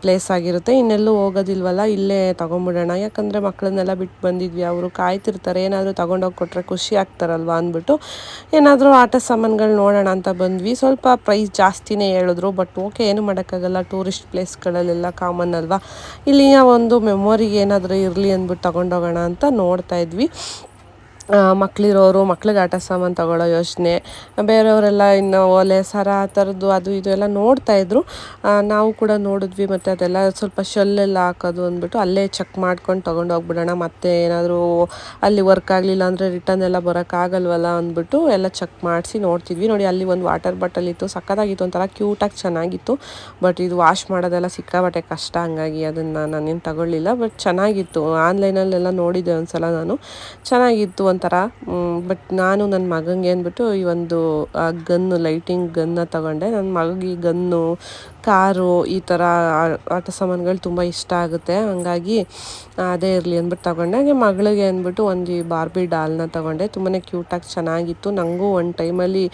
ಪ್ಲೇಸ್ ಆಗಿರುತ್ತೆ. ಇನ್ನೆಲ್ಲೂ ಹೋಗೋದಿಲ್ವಲ್ಲ, ಇಲ್ಲೇ ತೊಗೊಂಬಿಡೋಣ ಯಾಕಂದರೆ ಮಕ್ಕಳನ್ನೆಲ್ಲ ಬಿಟ್ಟು ಬಂದಿದ್ವಿ. ಅವರು ಕಾಯ್ತಿರ್ತಾರೆ. ಏನಾದರೂ ತೊಗೊಂಡೋಗಿ ಕೊಟ್ಟರೆ ಖುಷಿ ಆಗ್ತಾರಲ್ವ ಅಂದ್ಬಿಟ್ಟು ಏನಾದರೂ ಆಟ ಸಾಮಾನುಗಳು ನೋಡೋಣ ಅಂತ ಬಂದ್ವಿ. ಸ್ವಲ್ಪ ಪ್ರೈಸ್ ಜಾಸ್ತಿನೇ ಹೇಳಿದ್ರು. ಬಟ್ ಓಕೆ ಏನು ಮಾಡೋಕ್ಕಾಗಲ್ಲ. ಟೂರಿಸ್ಟ್ ಪ್ಲೇಸ್ಗಳಲ್ಲೆಲ್ಲ ಕಾಮನ್ ಅಲ್ವಾ? ಇಲ್ಲಿಯ ಒಂದು ಮೆಮೊರಿಗೆ ಏನಾದರೂ ಇರಲಿ ಅಂದ್ಬಿಟ್ಟು ತೊಗೊಂಡೋಗೋಣ ಅಂತ ನೋಡ್ತಾ ಇದ್ವಿ. ಆ, ಮಕ್ಳಿರೋರು ಮಕ್ಳಿಗೆ ಆಟ ಸಾಮಾನು ತಗೊಳ್ಳೋ ಯೋಚನೆ ಬೇರೆಯವರೆಲ್ಲ ಇನ್ನು ಒಲೆ ಸರ ಆ ಥರದ್ದು ಅದು ಇದು ಎಲ್ಲ ನೋಡ್ತಾ ಇದ್ರು. ನಾವು ಕೂಡ ನೋಡಿದ್ವಿ ಮತ್ತು ಅದೆಲ್ಲ ಸ್ವಲ್ಪ ಶೆಲ್ಲೆಲ್ಲ ಹಾಕೋದು ಅಂದ್ಬಿಟ್ಟು ಅಲ್ಲೇ ಚೆಕ್ ಮಾಡ್ಕೊಂಡು ತೊಗೊಂಡು ಹೋಗ್ಬಿಡೋಣ ಮತ್ತೆ ಏನಾದರೂ ಅಲ್ಲಿ ವರ್ಕ್ ಆಗಲಿಲ್ಲ ಅಂದರೆ ರಿಟರ್ನ್ ಎಲ್ಲ ಬರೋಕ್ಕಾಗಲ್ವಲ್ಲ ಅಂದ್ಬಿಟ್ಟು ಎಲ್ಲ ಚೆಕ್ ಮಾಡಿಸಿ ನೋಡ್ತಿದ್ವಿ. ನೋಡಿ ಅಲ್ಲಿ ಒಂದು ವಾಟರ್ ಬಾಟಲ್ ಇತ್ತು ಸಕ್ಕತ್ತಾಗಿತ್ತು ಒಂಥರ ಕ್ಯೂಟಾಗಿ ಚೆನ್ನಾಗಿತ್ತು. ಬಟ್ ಇದು ವಾಶ್ ಮಾಡೋದೆಲ್ಲ ಸಿಕ್ಕಾಬಟ್ಟೆ ಕಷ್ಟ ಹಂಗಾಗಿ ಅದನ್ನು ನಾನೇನು ತಗೊಳ್ಳಿಲ್ಲ. ಬಟ್ ಚೆನ್ನಾಗಿತ್ತು ಆನ್ಲೈನಲ್ಲೆಲ್ಲ ನೋಡಿದ್ದೆ ಒಂದ್ಸಲ ನಾನು. ಚೆನ್ನಾಗಿತ್ತು ಒಂಥರ ಬಟ್ ನಾನು ನನ್ನ ಮಗನಿಗೆ ಅಂದ್ಬಿಟ್ಟು ಈ ಒಂದು ಗನ್ನು ಲೈಟಿಂಗ್ ಗನ್ನ ತಗೊಂಡೆ. ನನ್ನ ಮಗಗೆ ಈ ಗನ್ನು ಕಾರು ಈ ಥರ ಆಟ ಸಾಮಾನುಗಳು ತುಂಬ ಇಷ್ಟ ಆಗುತ್ತೆ. ಹಂಗಾಗಿ ಅದೇ ಇರಲಿ ಅಂದ್ಬಿಟ್ಟು ತಗೊಂಡೆ. ಹಾಗೆ ಮಗಳಿಗೆ ಅಂದ್ಬಿಟ್ಟು ಒಂದು ಬಾರ್ಬಿ ಡಾಲ್ನ ತಗೊಂಡೆ. ತುಂಬಾ ಕ್ಯೂಟಾಗಿ ಚೆನ್ನಾಗಿತ್ತು. ನನಗೂ ಒಂದು ಟೈಮಲ್ಲಿ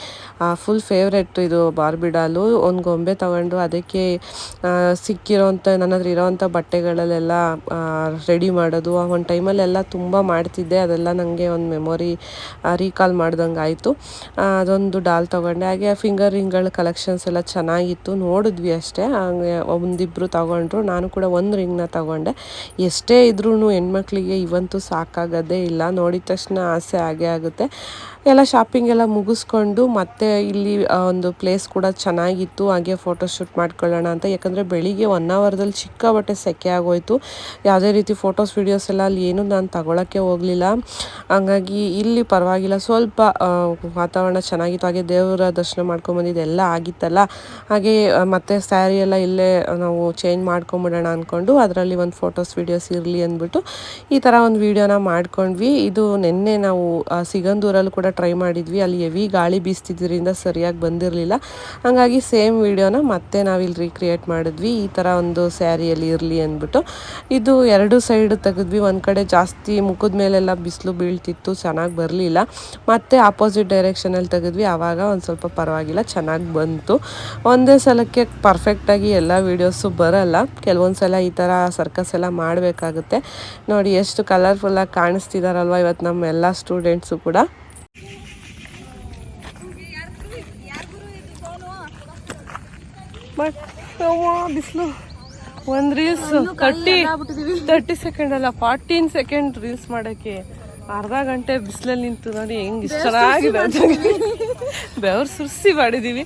ಫುಲ್ ಫೇವ್ರೆಟ್ ಇದು ಬಾರ್ಬಿ ಡಾಲು. ಒಂದು ಗೊಂಬೆ ತಗೊಂಡು ಅದಕ್ಕೆ ಸಿಕ್ಕಿರೋಂಥ, ನನ್ನ ಹತ್ರ ಇರೋವಂಥ ಬಟ್ಟೆಗಳಲ್ಲೆಲ್ಲ ರೆಡಿ ಮಾಡೋದು. ಆ, ಒಂದು ಟೈಮಲ್ಲೆಲ್ಲ ತುಂಬ ಮಾಡ್ತಿದ್ದೆ. ಅದೆಲ್ಲ ನನಗೆ ಒಂದು ಮೆಮೊರಿ ರೀಕಾಲ್ ಮಾಡ್ದಂಗೆ ಆಯಿತು. ಅದೊಂದು ಡಾಲ್ ತೊಗೊಂಡೆ. ಹಾಗೆ ಫಿಂಗರ್ ರಿಂಗ್ಗಳ ಕಲೆಕ್ಷನ್ಸ್ ಎಲ್ಲ ಚೆನ್ನಾಗಿತ್ತು. ನೋಡಿದ್ವಿ ಅಷ್ಟೇ. ಹಂಗೆ ಒಂದಿಬ್ಬರು ತಗೊಂಡ್ರು, ನಾನು ಕೂಡ ಒಂದು ರಿಂಗ್ನ ತಗೊಂಡೆ. ಎಷ್ಟೇ ಇದ್ರೂ ಹೆಣ್ಮಕ್ಳಿಗೆ ಇವಂತೂ ಸಾಕಾಗೋದೇ ಇಲ್ಲ. ನೋಡಿದ ತಕ್ಷಣ ಆಸೆ ಆಗೇ ಆಗುತ್ತೆ. ಎಲ್ಲ ಶಾಪಿಂಗ್ ಎಲ್ಲ ಮುಗಿಸ್ಕೊಂಡು ಮತ್ತೆ ಇಲ್ಲಿ ಒಂದು ಪ್ಲೇಸ್ ಕೂಡ ಚೆನ್ನಾಗಿತ್ತು. ಹಾಗೆ ಫೋಟೋಶೂಟ್ ಮಾಡ್ಕೊಳ್ಳೋಣ ಅಂತ. ಯಾಕಂದರೆ ಬೆಳಿಗ್ಗೆ ಒನ್ ಅವರ್ದಲ್ಲಿ ಸಿಕ್ಕಾಬಟ್ಟೆ ಸೆಕೆ ಆಗೋಯ್ತು. ಯಾವುದೇ ರೀತಿ ಫೋಟೋಸ್ ವೀಡಿಯೋಸ್ ಎಲ್ಲ ಅಲ್ಲಿ ಏನು ನಾನು ತಗೊಳಕ್ಕೆ ಹೋಗಲಿಲ್ಲ. ಹಂಗಾಗಿ ಇಲ್ಲಿ ಪರವಾಗಿಲ್ಲ. ಸ್ವಲ್ಪ ವಾತಾವರಣ ಚೆನ್ನಾಗಿತ್ತು. ಹಾಗೆ ದೇವರ ದರ್ಶನ ಮಾಡ್ಕೊಂಬಂದಿದ್ದು ಎಲ್ಲ ಆಗಿತ್ತಲ್ಲ. ಹಾಗೆ ಮತ್ತೆ ಸ್ಯಾರಿ ಎಲ್ಲ ಇಲ್ಲೇ ನಾವು ಚೇಂಜ್ ಮಾಡ್ಕೊಂಬಿಡೋಣ ಅಂದ್ಕೊಂಡು ಅದರಲ್ಲಿ ಒಂದು ಫೋಟೋಸ್ ವೀಡಿಯೋಸ್ ಇರಲಿ ಅಂದ್ಬಿಟ್ಟು ಈ ಥರ ಒಂದು ವೀಡಿಯೋನ ಮಾಡ್ಕೊಂಡ್ವಿ. ಇದು ನಿನ್ನೆ ನಾವು ಸಿಗಂದೂರಲ್ಲಿ ಕೂಡ ಟ್ರೈ ಮಾಡಿದ್ವಿ. ಅಲ್ಲಿ ಹೆವಿ ಗಾಳಿ ಬೀಸ್ತಿದ್ದರಿಂದ ಸರಿಯಾಗಿ ಬಂದಿರಲಿಲ್ಲ. ಹಾಗಾಗಿ ಸೇಮ್ ವೀಡಿಯೋನ ಮತ್ತೆ ನಾವಿಲ್ಲಿ ರೀಕ್ರಿಯೇಟ್ ಮಾಡಿದ್ವಿ. ಈ ಥರ ಒಂದು ಸ್ಯಾರಿಯಲ್ಲಿ ಇರಲಿ ಅಂದ್ಬಿಟ್ಟು. ಇದು ಎರಡು ಸೈಡ್ ತೆಗೆದ್ವಿ. ಒಂದು ಕಡೆ ಜಾಸ್ತಿ ಮುಖದ ಮೇಲೆಲ್ಲ ಬಿಸಿಲು ಬೀಳ್ತಿತ್ತು, ಚೆನ್ನಾಗಿ ಬರಲಿಲ್ಲ. ಮತ್ತೆ ಆಪೋಸಿಟ್ ಡೈರೆಕ್ಷನಲ್ಲಿ ತೆಗೆದ್ವಿ. ಆವಾಗ ಒಂದು ಸ್ವಲ್ಪ ಪರವಾಗಿಲ್ಲ, ಚೆನ್ನಾಗಿ ಬಂತು. ಒಂದೇ ಸಲಕ್ಕೆ ಪರ್ಫೆಕ್ಟಾಗಿ ಎಲ್ಲ ವೀಡಿಯೋಸು ಬರಲ್ಲ. ಕೆಲವೊಂದು ಸಲ ಈ ಥರ ಸರ್ಕಸ್ ಎಲ್ಲ ಮಾಡಬೇಕಾಗುತ್ತೆ. ನೋಡಿ, ಎಷ್ಟು ಕಲರ್ಫುಲ್ಲಾಗಿ ಕಾಣಿಸ್ತಿದಾರಲ್ವ ಇವತ್ತು ನಮ್ಮ ಎಲ್ಲ ಸ್ಟೂಡೆಂಟ್ಸು ಕೂಡ. ಬಟ್ ಬಿಸಿಲು. ಒಂದು ರೀಲ್ಸ್ ತರ್ಟಿ ತರ್ಟಿ ಸೆಕೆಂಡ್ ಅಲ್ಲ ಫಾರ್ಟೀನ್ ಸೆಕೆಂಡ್ ರೀಲ್ಸ್ ಮಾಡೋಕ್ಕೆ. ಅರ್ಧ ಗಂಟೆ ಬಿಸಿಲಲ್ಲಿ ನಿಂತು ನೋಡಿ ಹೆಂಗೆ ಇಷ್ಟ ಚೆನ್ನಾಗಿದೆ ಬೆವ್ರು ಸುರಿಸಿ ಮಾಡಿದ್ದೀವಿ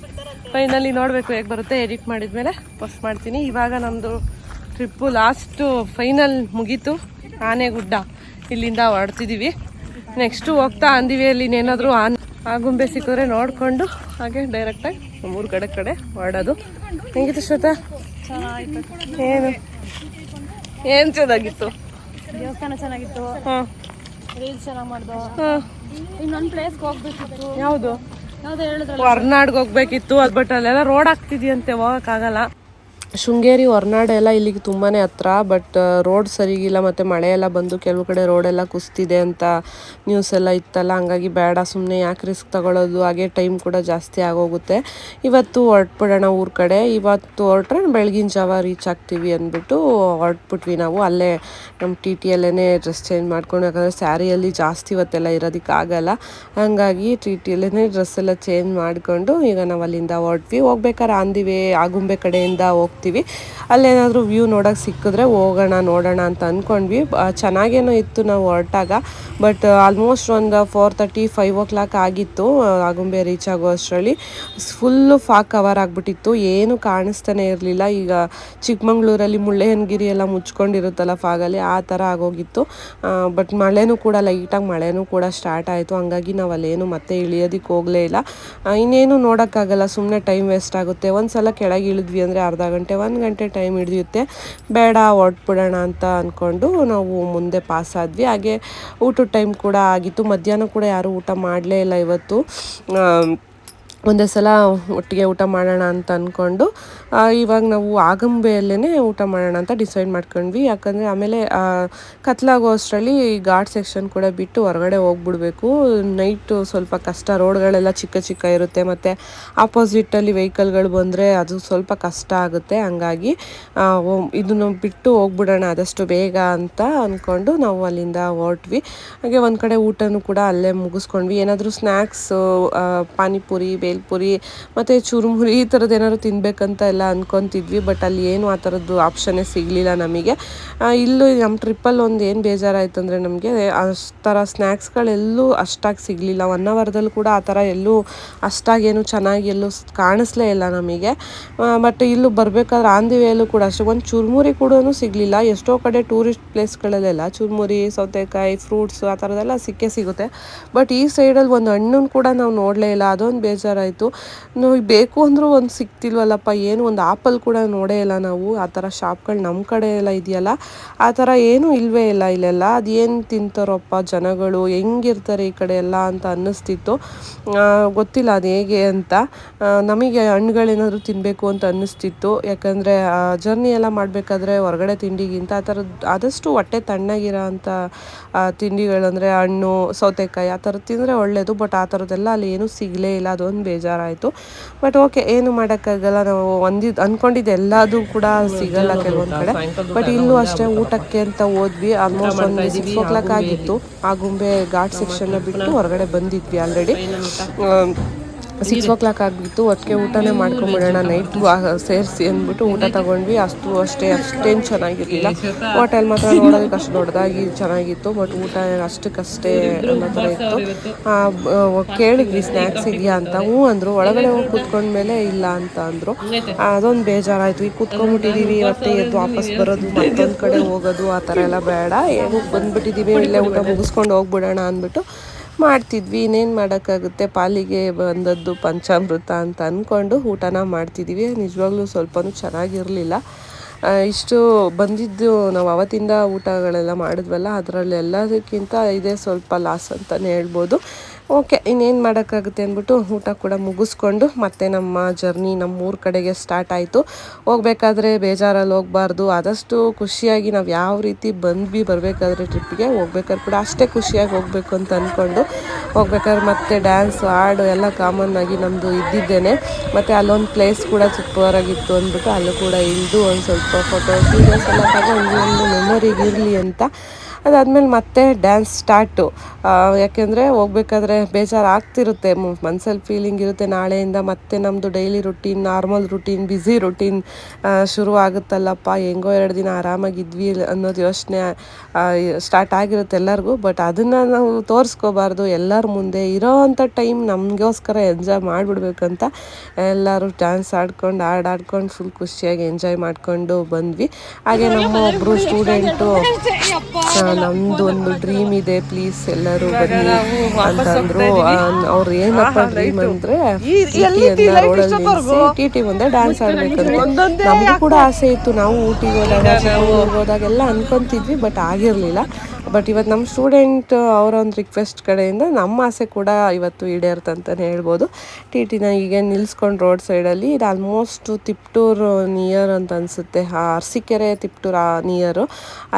ಫೈನಲಿ ನೋಡಬೇಕು ಹೇಗೆ ಬರುತ್ತೆ ಎಡಿಟ್ ಮಾಡಿದ್ಮೇಲೆ ಪೋಸ್ಟ್ ಮಾಡ್ತೀನಿ. ಇವಾಗ ನಮ್ಮದು ಟ್ರಿಪ್ಪು ಲಾಸ್ಟು ಫೈನಲ್ ಮುಗೀತು. ಆನೆಗುಡ್ಡ ಇಲ್ಲಿಂದ ಹೊರಡ್ತಿದ್ದೀವಿ ನೆಕ್ಸ್ಟು ಹೋಗ್ತಾ ಅಂದಿವಿಯಲ್ಲಿ ಏನಾದರೂ ಆನ್ ಆಗುಂಬೆ ಸಿಕ್ಕಿದ್ರೆ ನೋಡಿಕೊಂಡು ಹಾಗೆ ಡೈರೆಕ್ಟಾಗಿ ಮೂರು ಕಡೆ ಕಡೆ ಹೊರಡೋದು ಹೆಂಗಿತ್ತು ಶ್ವೇತಾ? ಏನು? ಏನು ಚೆನ್ನಾಗಿತ್ತು? ದೇವಸ್ಥಾನ ಚೆನ್ನಾಗಿತ್ತು. ಹಾಂ. ರೀಲ್ಸ್ ಚೆನ್ನಾಗಿ ಮಾಡ್ದು. ಹಾಂ. ಇನ್ನೊಂದು ಪ್ಲೇಸ್ಗೆ ಹೋಗ್ಬೇಕಿತ್ತು. ಯಾವುದು? ಯಾವ್ದು ಹೊರ್ನಾಡ್ಗೆ ಹೋಗ್ಬೇಕಿತ್ತು ಅದು ಬಟ್ ಅಲ್ಲೆಲ್ಲ ರೋಡ್ ಆಗ್ತಿದೆಯಂತೆ ಹೋಗೋಕ್ಕಾಗಲ್ಲ ಶೃಂಗೇರಿ, ಹೊರನಾಡು ಎಲ್ಲ ಇಲ್ಲಿಗೆ ತುಂಬಾ ಹತ್ರ ಬಟ್ ರೋಡ್ ಸರಿಗಿಲ್ಲ ಮತ್ತು ಮಳೆ ಎಲ್ಲ ಬಂದು ಕೆಲವು ಕಡೆ ರೋಡೆಲ್ಲ ಕುಸ್ತಿದೆ ಅಂತ ನ್ಯೂಸ್ ಎಲ್ಲ ಇತ್ತಲ್ಲ, ಹಂಗಾಗಿ ಬೇಡ ಸುಮ್ಮನೆ ಯಾಕೆ ರಿಸ್ಕ್ ತಗೊಳ್ಳೋದು ಹಾಗೆ ಟೈಮ್ ಕೂಡ ಜಾಸ್ತಿ ಆಗೋಗುತ್ತೆ. ಇವತ್ತು ಹೊರಟ್ಬಿಡೋಣ ಊರ ಕಡೆ. ಇವತ್ತು ಹೊರಟ್ರೆ ಬೆಳಗಿನ ಜಾವ ರೀಚ್ ಆಗ್ತೀವಿ ಅಂದ್ಬಿಟ್ಟು ಹೊರಟ್ಬಿಟ್ವಿ ನಾವು. ಅಲ್ಲೇ ನಮ್ಮ ಟಿ ಟಿಯಲ್ಲೇ ಡ್ರೆಸ್ ಚೇಂಜ್ ಮಾಡ್ಕೊಂಡು, ಯಾಕಂದರೆ ಸ್ಯಾರಿಯಲ್ಲಿ ಜಾಸ್ತಿ ಇವತ್ತೆಲ್ಲ ಇರೋದಕ್ಕಾಗಲ್ಲ ಹಾಗಾಗಿ ಟಿ ಟಿಯಲ್ಲೇ ಡ್ರೆಸ್ ಎಲ್ಲ ಚೇಂಜ್ ಮಾಡಿಕೊಂಡು ಈಗ ನಾವು ಅಲ್ಲಿಂದ ಹೊರಟ್ವಿ. ಹೋಗ್ಬೇಕಾದ್ರೆ ಆಂದಿವೆ ಆಗುಂಬೆ ಕಡೆಯಿಂದ ಹೋಗ್ತೀವಿ. ಅಲ್ಲೇನಾದರೂ ವ್ಯೂ ನೋಡೋಕೆ ಸಿಕ್ಕಿದ್ರೆ ಹೋಗೋಣ, ನೋಡೋಣ ಅಂತ ಅಂದ್ಕೊಂಡ್ವಿ ಚೆನ್ನಾಗೇನೋ ಇತ್ತು ನಾವು ಹೊರಟಾಗ. ಬಟ್ ಆಲ್ಮೋಸ್ಟ್ ಒಂದು four thirty five o'clock ಆಗಿತ್ತು ಆಗುಂಬೆ ರೀಚ್ ಆಗೋ ಅಷ್ಟರಲ್ಲಿ. ಫುಲ್ಲು ಫಾಕ್ ಕವರ್ ಆಗಿಬಿಟ್ಟಿತ್ತು. ಏನು ಕಾಣಿಸ್ತಾನೆ ಇರಲಿಲ್ಲ. ಈಗ ಚಿಕ್ಕಮಂಗ್ಳೂರಲ್ಲಿ ಮುಳ್ಳಯ್ಯನಗಿರಿ ಎಲ್ಲ ಮುಚ್ಕೊಂಡಿರುತ್ತಲ್ಲ ಫಾಗಲ್ಲಿ ಆ ಥರ ಆಗೋಗಿತ್ತು. ಬಟ್ ಮಳೆನೂ ಕೂಡ ಲೈಟಾಗಿ ಮಳೆನೂ ಕೂಡ ಸ್ಟಾರ್ಟ್ ಆಯಿತು. ಹಂಗಾಗಿ ನಾವು ಅಲ್ಲೇನು ಮತ್ತೆ ಇಳಿಯೋದಕ್ಕೆ ಹೋಗಲೇ ಇಲ್ಲ. ಇನ್ನೇನು ನೋಡೋಕ್ಕಾಗಲ್ಲ. ಸುಮ್ಮನೆ ಟೈಮ್ ವೇಸ್ಟ್ ಆಗುತ್ತೆ. ಒಂದು ಸಲ ಕೆಳಗೆ ಇಳಿದ್ವಿ ಅಂದರೆ ಅರ್ಧ ಗಂಟೆ ಒಂದು ಗಂಟೆ ಟೈಮ್ ಹಿಡಿಯುತ್ತೆ ಬೇಡ, ಹೊರಟ್ಬಿಡೋಣ ಅಂತ ಅಂದ್ಕೊಂಡು ನಾವು ಮುಂದೆ ಪಾಸ್ ಆದ್ವಿ. ಹಾಗೆ ಊಟದ ಟೈಮ್ ಕೂಡ ಆಗಿತ್ತು. ಮಧ್ಯಾಹ್ನ ಕೂಡ ಯಾರೂ ಊಟ ಮಾಡಲೇ ಇಲ್ಲ ಇವತ್ತು. ಒಂದೇ ಸಲ ಒಟ್ಟಿಗೆ ಊಟ ಮಾಡೋಣ ಅಂತ ಅಂದ್ಕೊಂಡು ಇವಾಗ ನಾವು ಆಗಂಬೆಯಲ್ಲೇ ಊಟ ಮಾಡೋಣ ಅಂತ ಡಿಸೈಡ್ ಮಾಡ್ಕೊಂಡ್ವಿ. ಯಾಕಂದರೆ ಆಮೇಲೆ ಕತ್ಲಾಗೋ ಅಷ್ಟರಲ್ಲಿ ಘಾಟ್ ಸೆಕ್ಷನ್ ಕೂಡ ಬಿಟ್ಟು ಹೊರಗಡೆ ಹೋಗ್ಬಿಡ್ಬೇಕು. ನೈಟು ಸ್ವಲ್ಪ ಕಷ್ಟ, ರೋಡ್ಗಳೆಲ್ಲ ಚಿಕ್ಕ ಚಿಕ್ಕ ಇರುತ್ತೆ. ಮತ್ತು ಆಪೋಸಿಟಲ್ಲಿ ವೆಹಿಕಲ್ಗಳು ಬಂದರೆ ಅದು ಸ್ವಲ್ಪ ಕಷ್ಟ ಆಗುತ್ತೆ. ಹಂಗಾಗಿ ಇದನ್ನು ಬಿಟ್ಟು ಹೋಗ್ಬಿಡೋಣ ಆದಷ್ಟು ಬೇಗ ಅಂತ ಅಂದ್ಕೊಂಡು ನಾವು ಅಲ್ಲಿಂದ ಹೊರಟ್ವಿ. ಹಾಗೆ ಒಂದು ಕಡೆ ಊಟನೂ ಕೂಡ ಅಲ್ಲೇ ಮುಗಿಸ್ಕೊಂಡ್ವಿ. ಏನಾದರೂ ಸ್ನ್ಯಾಕ್ಸು ಪಾನಿಪುರಿ, ಬೇಲ್ಪುರಿ, ಮತ್ತು ಚುರುಮುರಿ ಈ ಥರದ್ದು ಏನಾದ್ರು ತಿನ್ನಬೇಕಂತ ಎಲ್ಲ ಅಂದ್ಕೊತಿದ್ವಿ ಬಟ್ ಅಲ್ಲಿ ಏನು ಆ ಥರದ್ದು ಆಪ್ಷನ್ನೇ ಸಿಗಲಿಲ್ಲ ನಮಗೆ. ಇಲ್ಲೂ ನಮ್ಮ ಟ್ರಿಪ್ಪಲ್ಲಿ ಒಂದು ಏನು ಬೇಜಾರಾಯ್ತು ಅಂದರೆ ನಮಗೆ, ಅಷ್ಟು ಥರ ಸ್ನ್ಯಾಕ್ಸ್ಗಳೆಲ್ಲೂ ಅಷ್ಟಾಗಿ ಸಿಗಲಿಲ್ಲ. ಒನ್ ಅವರ್ದಲ್ಲಿ ಕೂಡ ಆ ಥರ ಎಲ್ಲೂ ಅಷ್ಟಾಗೇನು ಚೆನ್ನಾಗಿ ಎಲ್ಲೂ ಕಾಣಿಸ್ಲೇ ಇಲ್ಲ ನಮಗೆ. ಬಟ್ ಇಲ್ಲೂ ಬರಬೇಕಾದ್ರೆ ಆನ್ ದಿ ವೇಯಲ್ಲೂ ಕೂಡ ಅಷ್ಟೇ. ಒಂದು ಚುರುಮುರಿ ಕೂಡ ಸಿಗಲಿಲ್ಲ. ಎಷ್ಟೋ ಕಡೆ ಟೂರಿಸ್ಟ್ ಪ್ಲೇಸ್ಗಳಲ್ಲೆಲ್ಲ ಚುರುಮುರಿ, ಸೌತೆಕಾಯಿ ಫ್ರೂಟ್ಸು ಆ ಥರದೆಲ್ಲ ಸಿಕ್ಕೇ ಸಿಗುತ್ತೆ. ಬಟ್ ಈ ಸೈಡಲ್ಲಿ ಒಂದು ಹಣ್ಣನ್ನು ಕೂಡ ನಾವು ನೋಡಲೇ ಇಲ್ಲ. ಅದೊಂದು ಬೇಜಾರಾಯಿತು. ಬೇಕು ಅಂದರೂ ಒಂದು ಸಿಕ್ತಿಲ್ವಲ್ಲಪ್ಪ ಏನು ಒಂದು ಆಪಲ್ ಕೂಡ ನೋಡೇ ಇಲ್ಲ ನಾವು. ಆ ಥರ ಶಾಪ್ಗಳು ನಮ್ಮ ಕಡೆ ಎಲ್ಲ ಇದೆಯಲ್ಲ? ಆ ಥರ ಏನೂ ಇಲ್ಲವೇ ಇಲ್ಲ ಇಲ್ಲೆಲ್ಲ. ಅದೇನು ತಿಂತಾರಪ್ಪ ಜನಗಳು? ಹೆಂಗಿರ್ತಾರೆ ಈ ಕಡೆ ಎಲ್ಲ ಅಂತ ಅನ್ನಿಸ್ತಿತ್ತು. ಗೊತ್ತಿಲ್ಲ ಅದು ಹೇಗೆ ಅಂತ. ನಮಗೆ ಹಣ್ಣುಗಳೇನಾದರೂ ತಿನ್ನಬೇಕು ಅಂತ ಅನ್ನಿಸ್ತಿತ್ತು. ಯಾಕಂದರೆ ಜರ್ನಿ ಎಲ್ಲ ಮಾಡಬೇಕಾದ್ರೆ ಹೊರಗಡೆ ತಿಂಡಿಗಿಂತ ಆ ಥರದ್ದು ಆದಷ್ಟು ಹೊಟ್ಟೆ ತಣ್ಣಗಿರೋ ಅಂಥ ತಿಂಡಿಗಳಂದರೆ ಹಣ್ಣು, ಸೌತೆಕಾಯಿ ಆ ಥರದ್ದು ತಿಂದರೆ ಒಳ್ಳೆಯದು ಬಟ್ ಆ ಥರದ್ದೆಲ್ಲ ಅಲ್ಲಿ ಏನೂ ಸಿಗಲೇ ಇಲ್ಲ. ಅದೊಂದು ಬೇಜಾರಾಯಿತು. ಬಟ್ ಓಕೆ, ಏನು ಮಾಡೋಕ್ಕಾಗಲ್ಲ. ನಾವು ಒಂದಿದ್ದು ಅಂದ್ಕೊಂಡಿದ್ದು ಎಲ್ಲದೂ ಕೂಡ ಸಿಗಲ್ಲ ಕೆಲವೊಂದು ಕಡೆ. ಬಟ್ ಇಲ್ಲೂ ಅಷ್ಟೇ ಊಟಕ್ಕೆ ಅಂತ ಹೋದ್ವಿ ಆಲ್ಮೋಸ್ಟ್ ಒಂದು ಸಿಕ್ಸ್ ಓ ಕ್ಲಾಕ್ ಆಗಿತ್ತು. ಆಗುಂಬೆ ಘಾಟ್ ಸೆಕ್ಷನ್ನ ಬಿಟ್ಟು ಹೊರಗಡೆ ಬಂದಿದ್ವಿ ಆಲ್ರೆಡಿ ಸಿಕ್ಸ್ ಓ ಕ್ಲಾಕ್ ಆಗಿತ್ತು ಒಟ್ಟಿಗೆ ಊಟನೇ ಮಾಡ್ಕೊಂಬಿಡೋಣ ನೈಟು ಸೇರಿಸಿ ಅಂದ್ಬಿಟ್ಟು ಊಟ ತಗೊಂಡ್ವಿ. ಅಷ್ಟು ಅಷ್ಟೇ, ಅಷ್ಟೇನು ಚೆನ್ನಾಗಿರಲಿಲ್ಲ. ಹೋಟೆಲ್ ಮಾತ್ರ ನೋಡೋದಕ್ಕೆ ಅಷ್ಟು ದೊಡ್ಡದಾಗಿ ಚೆನ್ನಾಗಿತ್ತು ಬಟ್ ಊಟ ಅಷ್ಟಕ್ಕಷ್ಟೇ ಅನ್ನೋ ಥರ ಇತ್ತು. ಕೇಳಿದ್ವಿ ಸ್ನ್ಯಾಕ್ಸ್ ಇದೆಯಾ ಅಂತ. ಹ್ಞೂ ಅಂದರು, ಒಳಗಡೆ ಹೋಗಿ ಕೂತ್ಕೊಂಡ್ಮೇಲೆ ಇಲ್ಲ ಅಂತ ಅಂದರು. ಅದೊಂದು ಬೇಜಾರಾಯಿತು. ಈಗ ಕೂತ್ಕೊಂಡ್ಬಿಟ್ಟಿದ್ದೀವಿ ಮತ್ತೆ ಎದ್ದು ವಾಪಸ್ ಬರೋದು, ಮತ್ತೊಂದು ಕಡೆ ಹೋಗೋದು, ಆ ಥರ ಎಲ್ಲ ಬೇಡ. ಹೇಗೂ ಬಂದ್ಬಿಟ್ಟಿದ್ದೀವಿ ಇಲ್ಲೇ ಊಟ ಮುಗಿಸ್ಕೊಂಡು ಹೋಗ್ಬಿಡೋಣ ಅಂದ್ಬಿಟ್ಟು ಮಾಡ್ತಿದ್ವಿ. ಇನ್ನೇನು ಮಾಡೋಕ್ಕಾಗುತ್ತೆ? ಪಾಲಿಗೆ ಬಂದದ್ದು ಪಂಚಾಮೃತ ಅಂತ ಅಂದ್ಕೊಂಡು ಊಟನ ಮಾಡ್ತಿದ್ವಿ. ನಿಜವಾಗ್ಲೂ ಸ್ವಲ್ಪನೂ ಚೆನ್ನಾಗಿರಲಿಲ್ಲ. ಇಷ್ಟು ಬಂದಿದ್ದು ನಾವು ಅವತ್ತಿಂದ ಊಟಗಳೆಲ್ಲ ಮಾಡಿದ್ವಲ್ಲ ಅದರಲ್ಲಿ ಎಲ್ಲದಕ್ಕಿಂತ ಇದೇ ಸ್ವಲ್ಪ ಲಾಸ್ ಅಂತಲೇ ಹೇಳ್ಬೋದು. ಓಕೆ, ಇನ್ನೇನು ಮಾಡೋಕ್ಕಾಗುತ್ತೆ ಅಂದ್ಬಿಟ್ಟು ಊಟ ಕೂಡ ಮುಗಿಸ್ಕೊಂಡು ಮತ್ತೆ ನಮ್ಮ ಜರ್ನಿ ನಮ್ಮ ಊರ ಕಡೆಗೆ ಸ್ಟಾರ್ಟ್ ಆಯಿತು. ಹೋಗಬೇಕಾದ್ರೆ ಬೇಜಾರಲ್ಲಿ ಹೋಗಬಾರ್ದು. ಆದಷ್ಟು ಖುಷಿಯಾಗಿ ನಾವು ಯಾವ ರೀತಿ ಬಂದ್ವಿ ಬರಬೇಕಾದ್ರೆ ಟ್ರಿಪ್ಪಿಗೆ ಹೋಗ್ಬೇಕಾದ್ರೆ ಕೂಡ ಅಷ್ಟೇ ಖುಷಿಯಾಗಿ ಹೋಗಬೇಕು ಅಂತ ಅಂದ್ಕೊಂಡು ಹೋಗ್ಬೇಕಾದ್ರೆ ಮತ್ತೆ ಡ್ಯಾನ್ಸ್ ಹಾಡು ಎಲ್ಲ ಕಾಮನ್ ಆಗಿ ನಮ್ಮದು ಇದ್ದಿದ್ದೇನೆ. ಮತ್ತು ಅಲ್ಲೊಂದು ಪ್ಲೇಸ್ ಕೂಡ ಸೂಪರಾಗಿತ್ತು ಅಂದ್ಬಿಟ್ಟು ಅಲ್ಲೂ ಕೂಡ ಇಳಿದು ಒಂದು ಸ್ವಲ್ಪ ಫೋಟೋ ವೀಡಿಯೋಸ್ ಎಲ್ಲ ತಗೊಂಡು ಒಂದು ಮೆಮೊರಿಗೆ ಇರಲಿ ಅಂತ ಅದಾದಮೇಲೆ ಮತ್ತೆ ಡ್ಯಾನ್ಸ್ ಸ್ಟಾರ್ಟು ಯಾಕೆಂದರೆ ಹೋಗ್ಬೇಕಾದ್ರೆ ಬೇಜಾರು ಆಗ್ತಿರುತ್ತೆ ಮನ್ಸಲ್ಲಿ ಫೀಲಿಂಗ್ ಇರುತ್ತೆ ನಾಳೆಯಿಂದ ಮತ್ತೆ ನಮ್ಮದು daily routine normal routine busy routine ಶುರು ಆಗುತ್ತಲ್ಲಪ್ಪ ಹೆಂಗೋ ಎರಡು ದಿನ ಆರಾಮಾಗಿದ್ವಿ ಅನ್ನೋದು ಯೋಚನೆ ಸ್ಟಾರ್ಟ್ ಆಗಿರುತ್ತೆ ಎಲ್ಲರಿಗೂ. ಬಟ್ ಅದನ್ನು ನಾವು ತೋರಿಸ್ಕೋಬಾರ್ದು. ಎಲ್ಲರ ಮುಂದೆ ಇರೋ ಅಂಥ ಟೈಮ್ ನಮಗೋಸ್ಕರ ಎಂಜಾಯ್ ಮಾಡಿಬಿಡ್ಬೇಕಂತ ಎಲ್ಲರೂ ಡ್ಯಾನ್ಸ್ ಆಡ್ಕೊಂಡು ಹಾಡು ಆಡ್ಕೊಂಡು ಫುಲ್ ಖುಷಿಯಾಗಿ ಎಂಜಾಯ್ ಮಾಡಿಕೊಂಡು ಬಂದ್ವಿ. ಹಾಗೆ ನಮ್ಮ ಒಬ್ಬರು ಸ್ಟೂಡೆಂಟು ನಮ್ದು ಒಂದು ಡ್ರೀಮ್ ಇದೆ. ಪ್ಲೀಸ್ ಎಲ್ಲರೂ ಬನ್ನಿ ಅಂತಂದ್ರು. ಅವ್ರು ಏನಪ್ಪ ಡ್ರೀಮ್ ಅಂದ್ರೆ ಟಿ ಟಿ ಮುಂದೆ ಡ್ಯಾನ್ಸ್ ಆಡ್ಬೇಕಂತ ನಮಗೂ ಕೂಡ ಆಸೆ ಇತ್ತು. ನಾವು ಊಟಿಗೆ ಹೋದಾಗ ಹೋದಾಗೆಲ್ಲ ಅನ್ಕೊಂತಿದ್ವಿ ಬಟ್ ಆಗಿರ್ಲಿಲ್ಲ. ಬಟ್ ಇವತ್ತು ನಮ್ಮ ಸ್ಟೂಡೆಂಟ್ ಅವರ ಒಂದು ರಿಕ್ವೆಸ್ಟ್ ಕಡೆಯಿಂದ ನಮ್ಮ ಆಸೆ ಕೂಡ ಇವತ್ತು ಈಡೇರ್ತಂತಲೇ ಹೇಳ್ಬೋದು. ಟಿ ಟಿನ ಈಗ ನಿಲ್ಸ್ಕೊಂಡು ರೋಡ್ ಸೈಡಲ್ಲಿ ಇದು ಆಲ್ಮೋಸ್ಟ್ ತಿಪ್ಟೂರು ನಿಯರ್ ಅಂತ ಅನಿಸುತ್ತೆ. ತಿಪ್ಟೂರು ತಿಪ್ಟೂರ್ ನಿಯರು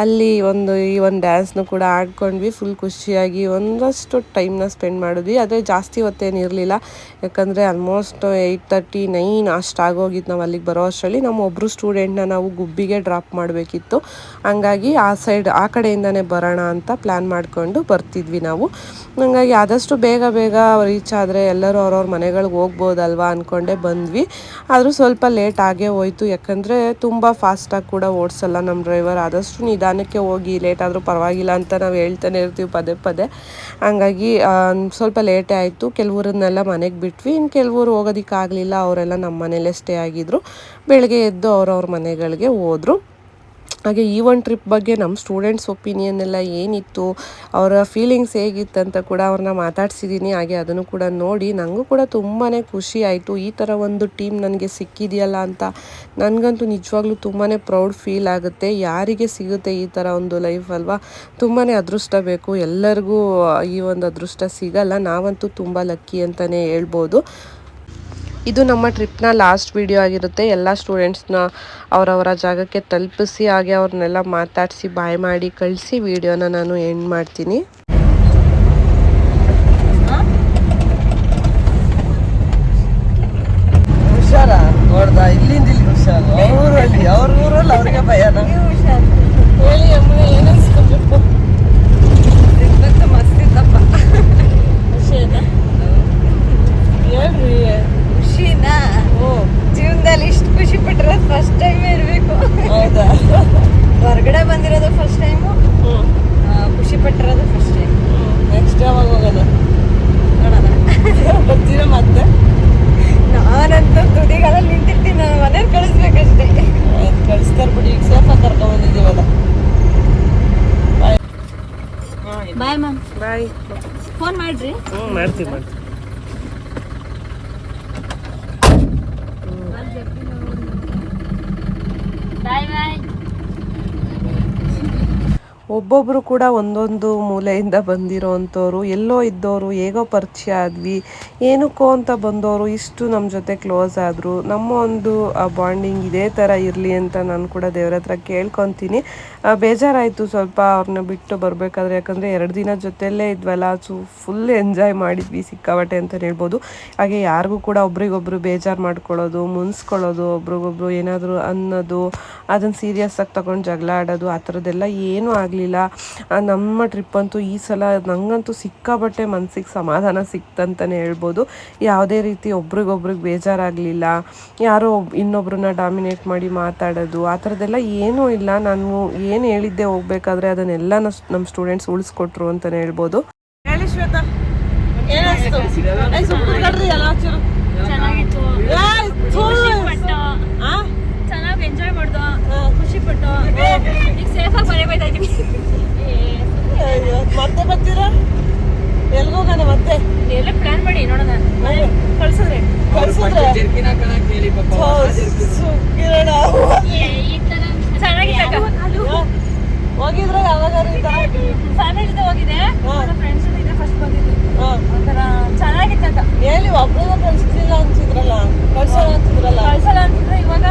ಅಲ್ಲಿ ಒಂದು ಈ ಒಂದು ಡ್ಯಾನ್ಸ್ನು ಕೂಡ ಆಡ್ಕೊಂಡ್ವಿ. ಫುಲ್ ಖುಷಿಯಾಗಿ ಒಂದಷ್ಟು ಟೈಮ್ನ ಸ್ಪೆಂಡ್ ಮಾಡಿದ್ವಿ. ಆದರೆ ಜಾಸ್ತಿ ಹೊತ್ತೇನು ಇರಲಿಲ್ಲ. ಯಾಕಂದರೆ ಆಲ್ಮೋಸ್ಟ್ ಏಯ್ಟ್ ತರ್ಟಿ ನೈನ್ ಅಷ್ಟು ಆಗೋಗಿತ್ತು ನಾವು ಅಲ್ಲಿಗೆ ಬರೋ ಅಷ್ಟರಲ್ಲಿ. ನಮ್ಮ ಒಬ್ಬರು ಸ್ಟೂಡೆಂಟ್ನ ನಾವು ಗುಬ್ಬಿಗೆ ಡ್ರಾಪ್ ಮಾಡಬೇಕಿತ್ತು. ಹಂಗಾಗಿ ಆ ಸೈಡ್ ಆ ಕಡೆಯಿಂದನೇ ಬರೋಣ ಅಂತ ಪ್ಲ್ಯಾನ್ ಮಾಡಿಕೊಂಡು ಬರ್ತಿದ್ವಿ ನಾವು. ಹಂಗಾಗಿ ಆದಷ್ಟು ಬೇಗ ಬೇಗ ರೀಚ್ ಆದರೆ ಎಲ್ಲರೂ ಅವ್ರವ್ರ ಮನೆಗಳಿಗೆ ಹೋಗ್ಬೋದಲ್ವಾ ಅಂದ್ಕೊಂಡೇ ಬಂದ್ವಿ. ಆದರೂ ಸ್ವಲ್ಪ ಲೇಟ್ ಆಗೇ ಹೋಯ್ತು. ಯಾಕಂದರೆ ತುಂಬ ಫಾಸ್ಟಾಗಿ ಕೂಡ ಓಡಿಸಲ್ಲ ನಮ್ಮ ಡ್ರೈವರ್ ಆದಷ್ಟು ನಿಧಾನಕ್ಕೆ ಹೋಗಿ ಲೇಟ್ ಆದರೂ ಪರವಾಗಿಲ್ಲ ಅಂತ ನಾವು ಹೇಳ್ತಾನೆ ಇರ್ತೀವಿ ಪದೇ ಪದೇ. ಹಂಗಾಗಿ ಸ್ವಲ್ಪ ಲೇಟೇ ಆಯಿತು. ಕೆಲವರನ್ನೆಲ್ಲ ಮನೆಗೆ ಬಿಟ್ವಿ. ಇನ್ನು ಕೆಲವರು ಹೋಗೋದಕ್ಕಾಗಲಿಲ್ಲ. ಅವರೆಲ್ಲ ನಮ್ಮ ಮನೇಲೇ ಸ್ಟೇ ಆಗಿದ್ರು. ಬೆಳಗ್ಗೆ ಎದ್ದು ಅವ್ರವ್ರ ಮನೆಗಳಿಗೆ ಹೋದರು. ಹಾಗೆ ಈ ಒಂದು ಟ್ರಿಪ್ ಬಗ್ಗೆ ನಮ್ಮ ಸ್ಟೂಡೆಂಟ್ಸ್ ಒಪಿನಿಯನ್ ಎಲ್ಲ ಏನಿತ್ತು, ಅವರ ಫೀಲಿಂಗ್ಸ್ ಹೇಗಿತ್ತು ಅಂತ ಕೂಡ ಅವ್ರನ್ನ ಮಾತಾಡ್ಸಿದ್ದೀನಿ ಹಾಗೆ ಅದನ್ನು ಕೂಡ ನೋಡಿ ನನಗೂ ಕೂಡ ತುಂಬಾ ಖುಷಿ ಆಯಿತು. ಈ ಥರ ಒಂದು ಟೀಮ್ ನನಗೆ ಸಿಕ್ಕಿದೆಯಲ್ಲ ಅಂತ ನನಗಂತೂ ನಿಜವಾಗ್ಲೂ ತುಂಬಾ ಪ್ರೌಡ್ ಫೀಲ್ ಆಗುತ್ತೆ. ಯಾರಿಗೆ ಸಿಗುತ್ತೆ ಈ ಥರ ಒಂದು ಲೈಫ್ ಅಲ್ವಾ? ತುಂಬಾ ಅದೃಷ್ಟ ಬೇಕು. ಎಲ್ಲರಿಗೂ ಈ ಒಂದು ಅದೃಷ್ಟ ಸಿಗಲ್ಲ. ನಾವಂತೂ ತುಂಬ ಲಕ್ಕಿ ಅಂತಲೇ ಹೇಳ್ಬೋದು. ಇದು ನಮ್ಮ ಟ್ರಿಪ್ನ ಲಾಸ್ಟ್ ವಿಡಿಯೋ ಆಗಿರುತ್ತೆ. ಎಲ್ಲ ಸ್ಟೂಡೆಂಟ್ಸ್ನ ಅವರವರ ಜಾಗಕ್ಕೆ ತಲುಪಿಸಿ, ಹಾಗೆ ಅವ್ರನ್ನೆಲ್ಲ ಮಾತಾಡಿಸಿ, ಬಾಯ್ ಮಾಡಿ ಕಳಿಸಿ. ವಿಡಿಯೋನ ನಾನು ಎಂಡ್ ಮಾಡ್ತೀನಿ ಹುಷಾರ ನೋಡ್ದ ಇಲ್ಲಿಂದ ಇಲ್ಲಿ ಹುಷಾರು ಊರಲ್ಲಿ ಅವ್ರ ಊರಲ್ಲಿ ಅವ್ರಿಗೆ ಭಯನ ಹೇಳಿ ಅಮ್ಮ ಏನಿಸ್ಕೊಂಡ್ರು ಮಸ್ತ್ ಇತ್ತಪ್ಪ ಹೇಳ್ರಿ ಖುಷಿನ ಜೀವನದಲ್ಲಿ ಇಷ್ಟು ಖುಷಿ ಪಟ್ಟಿರೋದು ಫಸ್ಟ್ ಟೈಮ್ ಇರಬೇಕು ಹೌದಾ ಹೊರಗಡೆ ಬಂದಿರೋದು ಫಸ್ಟ್ ಟೈಮು ಖುಷಿ ಪಟ್ಟಿರೋದು ಫಸ್ಟ್ ಟೈಮ್ ನೆಕ್ಸ್ಟ್ ಯಾವಾಗ ಹೋಗೋಣ ನೋಡೋಣ ಬರ್ತೀರಾ ಮತ್ತೆ ನಾನಂತೂ ತುದಿಗಳಲ್ಲಿ ನಿಂತಿರ್ತೀನಿ ನಾನು ಮನೇಲಿ ಕಳಿಸ್ಬೇಕಷ್ಟೇ ಆಯ್ತು ಕಳಿಸ್ತಾರ ಬಿಡಿ ಈಗ ಸೇಫಾಗಿ ಕರ್ಕೊಂಡ್ ಬಂದಿದ್ದೀವಲ್ಲ ಬಾಯ್ ಮ್ಯಾಮ್ ಬಾಯ್ ಫೋನ್ ಮಾಡ್ರಿ ಹ್ಞೂ ಮಾಡ್ತೀವಿ ಮಾಡ್ತೀವಿ ಬಾಯ್ ಬಾಯ್ ಒಬ್ಬೊಬ್ಬರು ಕೂಡ ಒಂದೊಂದು ಮೂಲೆಯಿಂದ ಬಂದಿರೋ ಅಂಥವ್ರು ಎಲ್ಲೋ ಇದ್ದವರು ಹೇಗೋ ಪರಿಚಯ ಆದ್ವಿ, ಏನಕ್ಕೋ ಅಂತ ಬಂದವರು ಇಷ್ಟು ನಮ್ಮ ಜೊತೆ ಕ್ಲೋಸ್ ಆದರು, ನಮ್ಮ ಒಂದು ಬಾಂಡಿಂಗ್ ಇದೇ ಥರ ಇರಲಿ ಅಂತ ನಾನು ಕೂಡ ದೇವ್ರ ಹತ್ರ ಕೇಳ್ಕೊತೀನಿ. ಬೇಜಾರಾಯಿತು ಸ್ವಲ್ಪ ಅವ್ರನ್ನ ಬಿಟ್ಟು ಬರಬೇಕಾದ್ರೆ, ಯಾಕಂದರೆ ಎರಡು ದಿನ ಜೊತೆಯಲ್ಲೇ ಇದ್ವಲ್ಲ, ಸೊ ಫುಲ್ ಎಂಜಾಯ್ ಮಾಡಿದ್ವಿ ಸಿಕ್ಕಾಬಟ್ಟೆ ಅಂತಲೇ ಹೇಳ್ಬೋದು. ಹಾಗೆ ಯಾರಿಗೂ ಕೂಡ ಒಬ್ರಿಗೊಬ್ರು ಬೇಜಾರು ಮಾಡ್ಕೊಳ್ಳೋದು, ಮುನ್ಸ್ಕೊಳ್ಳೋದು, ಒಬ್ರಿಗೊಬ್ರು ಏನಾದರೂ ಅನ್ನೋದು ಅದನ್ನು ಸೀರಿಯಸ್ ಆಗಿ ತಗೊಂಡು ಜಗಳ ಆಡೋದು, ಆ ಥರದ್ದೆಲ್ಲ ಏನೂ ಆಗಲಿಲ್ಲ. ಇರಲಿಲ್ಲ ನಮ್ಮ ಟ್ರಿಪ್ ಅಂತೂ ಈ ಸಲ ನಂಗಂತೂ ಸಿಕ್ಕಾಬಟ್ಟೆ ಮನಸ್ಸಿಗೆ ಸಮಾಧಾನ ಸಿಕ್ತಂತಲೇ ಹೇಳ್ಬೋದು. ಯಾವುದೇ ರೀತಿ ಒಬ್ರಿಗೊಬ್ರಿಗೆ ಬೇಜಾರಾಗಲಿಲ್ಲ. ಯಾರೋ ಒಬ್- ಇನ್ನೊಬ್ರನ್ನ ಡಾಮಿನೇಟ್ ಮಾಡಿ ಮಾತಾಡೋದು, ಆ ಥರದ್ದೆಲ್ಲ ಏನೂ ಇಲ್ಲ. ನಾನು ಏನು ಹೇಳಿದ್ದೆ ಹೋಗ್ಬೇಕಾದ್ರೆ ಅದನ್ನೆಲ್ಲ ನಮ್ಮ ಸ್ಟೂಡೆಂಟ್ಸ್ ಉಳಿಸ್ಕೊಟ್ರು ಅಂತಲೇ ಹೇಳ್ಬೋದು. ಹೇಳಿ ಶ್ವೇತಾ ಏನಾಯ್ತು ಎಲ್ಲ ಚೂರು ಚೆನ್ನಾಗಿತ್ತು ಏಯ್, ಥೂ. ಪಟ್ಟು ಆ? ಚೆನ್ನಾಗಿ ಎಂಜಾಯ್ ಮಾಡ್ದು ಖುಷಿ ಪಟ್ಟು ಈಗ ಬೈತಾ ಇದೀವಿ ಮತ್ತೆ ಬರ್ತೀರಾ ಎಲ್ಗೋಗೋಣ ಮತ್ತೆ? ಎಲ್ಲ ಪ್ಲಾನ್ ಮಾಡಿ ನೋಡೋಣ. ಮನೆ ಕಳ್ಸಿದ್ರೆ. ಕಳ್ಸಿದ್ರೆ? ಚೆನ್ನಾಗಿತ್ತು ಹೋಗಿದ್ರ? ಯಾವಾಗಾರು ಈ ಥರ? ಫ್ಯಾಮಿಲಿ ಜೊತೆ ಹೋಗಿದೆ ಫ್ರೆಂಡ್ಸ್ ಜೊತೆ ಫಸ್ಟ್ ಬಂದಿದ್ದು. ಆ ಒಂಥರ ಚೆನ್ನಾಗಿತ್ತಂತ ಅಂತ. ಹೇಳಿ ಒಬ್ರನ್ನ ಕಳ್ಸಿಲ್ಲ ಅನ್ಸಿದ್ರಲ್ಲ? ಕಳ್ಸೋಣ ಅಂತಿದ್ರಲ್ಲ ಕಳ್ಸಲ್ಲ ಅಂತಿದ್ರೆ ಇವಾಗ.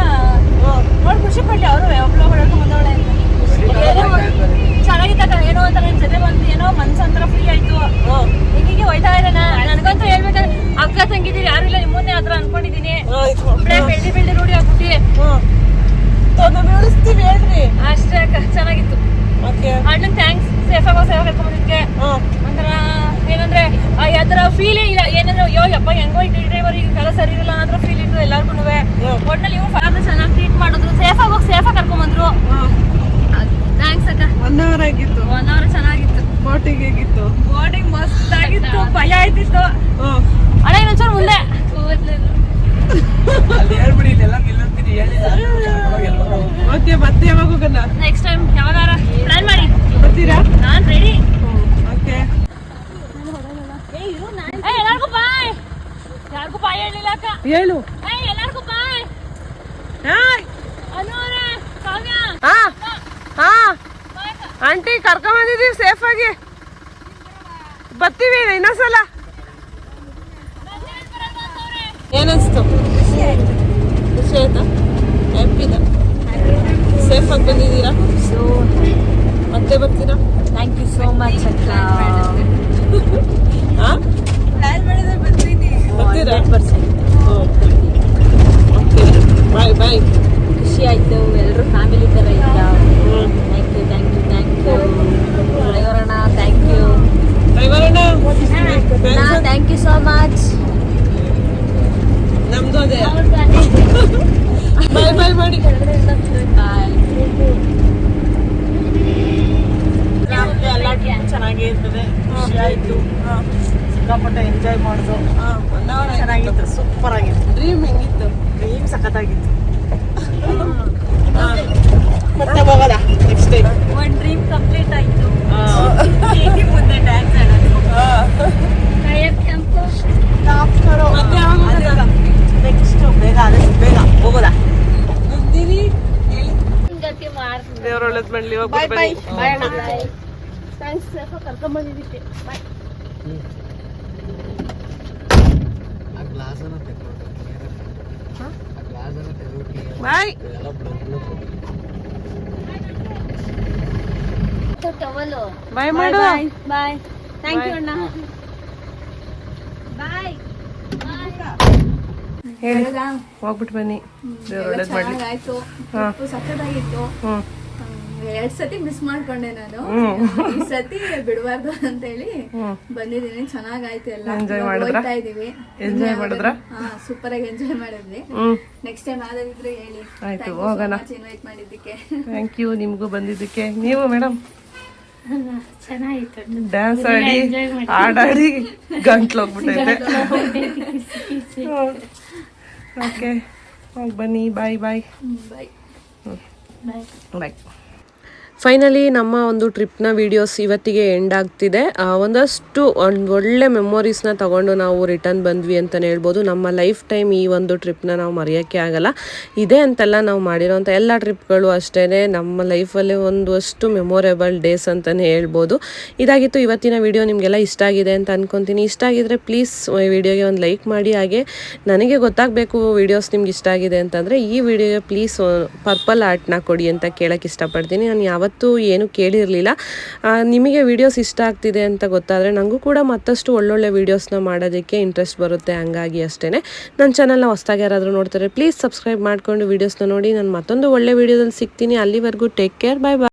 ನೋಡಿ ಖುಷಿ ಪಡ್ಲಿ ಅವರು ಒಬ್ಳು ಹೊಡ್ಕೊಂಡು ಬಂದವಳೆ ಅಂತ. ಚೆನ್ನಾಗಿತ್ತಕ್ಕ ಏನೋ ಅಂತ ನನ್ ಜೊತೆ ಬಂದು ಏನೋ ಮನ್ಸು ಒಂಥರ ಫ್ರೀ ಆಯ್ತು. ಹಾ. ಹೀಗೆ ಹೋಯ್ತಾ ಇರೋಣ ನನಗಂತೂ ಹೇಳ್ಬೇಕಾದ್ರೆ ಅಕ್ಕ ತಂಗಿದ್ದೀರಿ ಯಾರು ಇಲ್ಲ ನಿಮ್ಮನ್ನೇ ಆತರ ಅನ್ಕೊಂಡಿದೀನಿ ಬೆಳ್ಳಿ ಬೆಳ್ಳಿ ರೂಢಿ ಆಗ್ಬಿಟ್ಟಿ. ನಾವ್ ಹೇಳ್ರಿ. ಅಷ್ಟೇ ಅಕ್ಕ ಚೆನ್ನಾಗಿತ್ತು. ಓಕೆ. ಅಣ್ಣನ್ ಥ್ಯಾಂಕ್ಸ್ ಸೇಫ್ ಆಗೋ ಸೇಫ್ ಕರ್ಕೊಂಡ್ಬಂದಿದ್ಕೆ ಒಂಥರ ಏನಂದ್ರೆ ಯಾವ್ದರ ಯಾವ ಫೀಲೇ ಇಲ್ಲ. ಏನಂದ್ರೆ ಅಯ್ಯೋ ಯಪ್ಪ ಹೆಂಗೋ ಈ ಡ್ರೈವರ್ ಈಗ ಕಾಲ ಸರಿ ಇರಲ್ಲ ಅನ್ನೋ ಫೀಲ್ ಇರ್ತದೆ ಎಲ್ಲಾರ್ಗು ಒಟ್ನಲ್ಲಿ ಇವ್ರು ಫಾದರ್ ಚೆನ್ನಾಗಿ ಟ್ರೀಟ್ ಮಾಡಿದ್ರು. ಸೇಫ್ ಆಗಿ ಹೋಗಿ ಸೇಫ್ ಆಗಿ ಕರ್ಕೊಂಬಂದ್ರು. ಥ್ಯಾಂಕ್ಸ್ ಅಕ್ಕ. ಒನ್ ಅವರ್ ಆಗಿತ್ತು. ಒನ್ ಅವರ್ ಚೆನ್ನಾಗಿತ್ತು. ಬೋಟಿಂಗ್ ಹೇಗಿತ್ತು? ಬೋರ್ಡಿಂಗ್ ಮಸ್ತ್ ಆಗಿತ್ತು. ಭಯ ಆಯ್ತಿತ್ತು. ಅಣ್ಣ ಇನ್ನೊಂಚೂರು ಮುಂದೆ. ಓಕೆ ಮತ್ತೆ ಯಾವಾಗ ಹೋಗೋಣ? ನೆಕ್ಸ್ಟ್ ಟೈಮ್ ಯಾವಾಗಾರ ಪ್ಲಾನ್ ಮಾಡಿ. ಬರ್ತೀರಾ? ನಾನು ರೆಡಿ ಓಕೆ ಏ ಎಲ್ಲಾರ್ಗೂ ಬಾಯ್ ಯಾರಿಗೂ ಬಾಯ್ ಹೇಳಿಲ್ಲ ಅಕ್ಕ. ಹೇಳು. ಏ ಎಲ್ಲಾರ್ಗೂ ಬಾಯ್ ಹಾಯ್. ಅನೂರ ಕಾವ್ಯ. ಹಾ. ಹಾ. ಆಂಟಿ ಕರ್ಕೊಂಬಂದಿದ್ದೀವಿ ಸೇಫ್ ಆಗಿ? ಬರ್ತೀವಿ ಇನ್ನೊಂದ್ಸಲ? ಏನಿಸ್ತು ಖುಷಿ ಆಯ್ತಾ? ಹ್ಯಾಪಿದ ಸೇಫ್ ಆಗಿ ಬಂದಿದ್ದೀರಾ? ಮತ್ತೆ ಬರ್ತೀರಾ? ಥ್ಯಾಂಕ್ ಯು ಸೋ ಮಚ್ ಅಕ್ಕ. [laughs] ಹಾ? ಬರ್ತೀರಾ? ಓಕೆ ಬಾಯ್ ಬಾಯ್ ಖುಷಿ ಆಯಿತು ಎಲ್ಲರೂ ಫ್ಯಾಮಿಲಿ ಥರ ಇದ್ದ. Thank you thank you thank you ಡ್ರೈವರಣ್ಣ thank you thank you so much ನಮ್ದು ಅದೇ. ಬಾಯ್ ಬಾಯ್ ಮಾಡಿ. ಬಾಯ್ ಚೆನ್ನಾಗೇ ಇರ್ತದೆ. ಖುಷಿ ಆಯ್ತು. ಸಿಕ್ಕಾಪಟ್ಟೆ ಎಂಜಾಯ್ ಮಾಡಿದ್ರು ಚೆನ್ನಾಗಿತ್ತು ಸೂಪರ್ ಆಗಿತ್ತು. ಡ್ರೀಮ್ ಹೆಂಗಿತ್ತು? ಡ್ರೀಮ್ ಸಖತ್ತಾಗಿತ್ತು. ಮತ್ತೆ ಹೋಗೋದ ನೆಕ್ಸ್ಟ್ ಟೈಮ್ ಒಂದ್ ಡ್ರೀಮ್ ಕಂಪ್ಲೀಟ್ ಆಯ್ತು ಹೇಗೆ ಮುಂದೆ ಡ್ಯಾನ್ಸ್ ಆಡೋದು ನೆಕ್ಸ್ಟ್ ಬೇಗ ಆದಷ್ಟು ಬೇಗ ಹೋಗೋದ ದೇವ್ರ ಒಳ್ಳೇದ್ ಮಾಡ್ಲಿ ಥ್ಯಾಂಕ್ಸ್ ಸೇಫ್ ಕರ್ಕೊಂಡ್ ಬಂದಿದ್ದಕ್ಕೆ. ಬಾಯ್ ಬಾಯ್ ಟವಲು ಬಾಯ್ ಮಾಡು ಬಾಯ್ ಥ್ಯಾಂಕ್ ಯು ಅಣ್ಣ ಬಾಯ್ ಹೋಗ್ಬಿಟ್ಟು ಬನ್ನಿ. ಒಳ್ಳೇದು ಮಾಡ್ಲಿ. ಆಯ್ತು ಹಾ. ಸಕ್ಕತ್ತಾಗಿತ್ತು. ಹ್ಮ್. ಎರಡ್ ಸತಿ ಮಿಸ್ ಮಾಡ್ಕೊಂಡೆ ನಾನು. ಈ ಸತಿ ಬಿಡಬಾರ್ದು ಅಂತ ಹೇಳಿ ಬಂದಿದ್ದೀನಿ. ಚೆನ್ನಾಗಾಯ್ತು ಎಲ್ಲ? ಹೋಗ್ತಾ ಇದೀವಿ. Enjoy ಮಾಡಿದ್ರಾ? ಹಾ ಸೂಪರ್ ಆಗಿ ಎಂಜಾಯ್ ಮಾಡಿದ್ವಿ. ನೆಕ್ಸ್ಟ್ ಟೈಮ್ ಯಾವ್ದಾದ್ರು ಹೇಳಿ. ಆಯ್ತು ಹೋಗೋಣ. ಇನ್ವೈಟ್ ಮಾಡಿದ್ದಕ್ಕೆ. ಥ್ಯಾಂಕ್ ಯು ನಿಮಗೂ ಬಂದಿದ್ದಕ್ಕೆ. ನೀವು ಮೇಡಮ್ ಚೆನ್ನಾಗಿತ್ತು. ಡ್ಯಾನ್ಸ್ ಆಡಿ ಹಾಡಾಡಿ ಗಂಟ್ಲು ಹೋಗ್ಬಿಟ್ಟೈತೆ ಓಕೆ ಹೋಗಿ ಬನ್ನಿ. ಬಾಯ್ ಬಾಯ್ ಬಾಯ್ ಬಾಯ್ ಫೈನಲಿ ನಮ್ಮ ಒಂದು ಟ್ರಿಪ್ನ ವೀಡಿಯೋಸ್ ಇವತ್ತಿಗೆ ಎಂಡ್ ಆಗ್ತಿದೆ. ಒಂದಷ್ಟು ಒಂದು ಒಳ್ಳೆ ಮೆಮೊರೀಸ್ನ ತಗೊಂಡು ನಾವು ರಿಟರ್ನ್ ಬಂದ್ವಿ ಅಂತಲೇ ಹೇಳ್ಬೋದು. ನಮ್ಮ ಲೈಫ್ ಟೈಮ್ ಈ ಒಂದು ಟ್ರಿಪ್ನ ನಾವು ಮರೆಯೋಕ್ಕೆ ಆಗಲ್ಲ. ಇದೆ ಅಂತೆಲ್ಲ ನಾವು ಮಾಡಿರೋಂಥ ಎಲ್ಲ ಟ್ರಿಪ್ಗಳು ಅಷ್ಟೇ ನಮ್ಮ ಲೈಫಲ್ಲೇ ಒಂದಷ್ಟು ಮೆಮೊರೇಬಲ್ ಡೇಸ್ ಅಂತಲೇ ಹೇಳ್ಬೋದು. ಇದಾಗಿತ್ತು ಇವತ್ತಿನ ವಿಡಿಯೋ ನಿಮಗೆಲ್ಲ ಇಷ್ಟ ಆಗಿದೆ ಅಂತ ಅನ್ಕೊತೀನಿ. ಇಷ್ಟ ಆಗಿದ್ರೆ ಪ್ಲೀಸ್ ವಿಡಿಯೋಗೆ ಒಂದು ಲೈಕ್ ಮಾಡಿ. ಹಾಗೆ ನನಗೆ ಗೊತ್ತಾಗಬೇಕು ವಿಡಿಯೋಸ್ ನಿಮ್ಗೆ ಇಷ್ಟ ಆಗಿದೆ ಅಂತಂದರೆ ಈ ವಿಡಿಯೋಗೆ ಪ್ಲೀಸ್ ಪರ್ಪಲ್ ಆರ್ಟ್ನ ಕೊಡಿ ಅಂತ ಕೇಳೋಕ್ಕೆ ಇಷ್ಟಪಡ್ತೀನಿ. ನಾನು ಯಾವತ್ತೂ ಏನು ಕೇಳಿರಲಿಲ್ಲ. ನಿಮಗೆ ವಿಡಿಯೋಸ್ ಇಷ್ಟ ಆಗ್ತಿದೆ ಅಂತ ಗೊತ್ತಾದರೆ ನನಗೂ ಕೂಡ ಮತ್ತಷ್ಟು ಒಳ್ಳೊಳ್ಳೆ ವೀಡಿಯೋಸ್ನ ಮಾಡೋದಕ್ಕೆ ಇಂಟ್ರೆಸ್ಟ್ ಬರುತ್ತೆ ಹಂಗಾಗಿ ಅಷ್ಟೇ ನನ್ನ ಚಾನಲ್ನ ಹೊಸ್ದಾಗಿ ಯಾರಾದರೂ ನೋಡ್ತಾರೆ ಪ್ಲೀಸ್ ಸಬ್ಸ್ಕ್ರೈಬ್ ಮಾಡಿಕೊಂಡು ವೀಡಿಯೋಸ್ನ ನೋಡಿ. ನಾನು ಮತ್ತೊಂದು ಒಳ್ಳೆ ವೀಡಿಯೋದಲ್ಲಿ ಸಿಗ್ತೀನಿ. ಅಲ್ಲಿವರೆಗೂ ಟೇಕ್ ಕೇರ್ ಬಾಯ್ ಬಾಯ್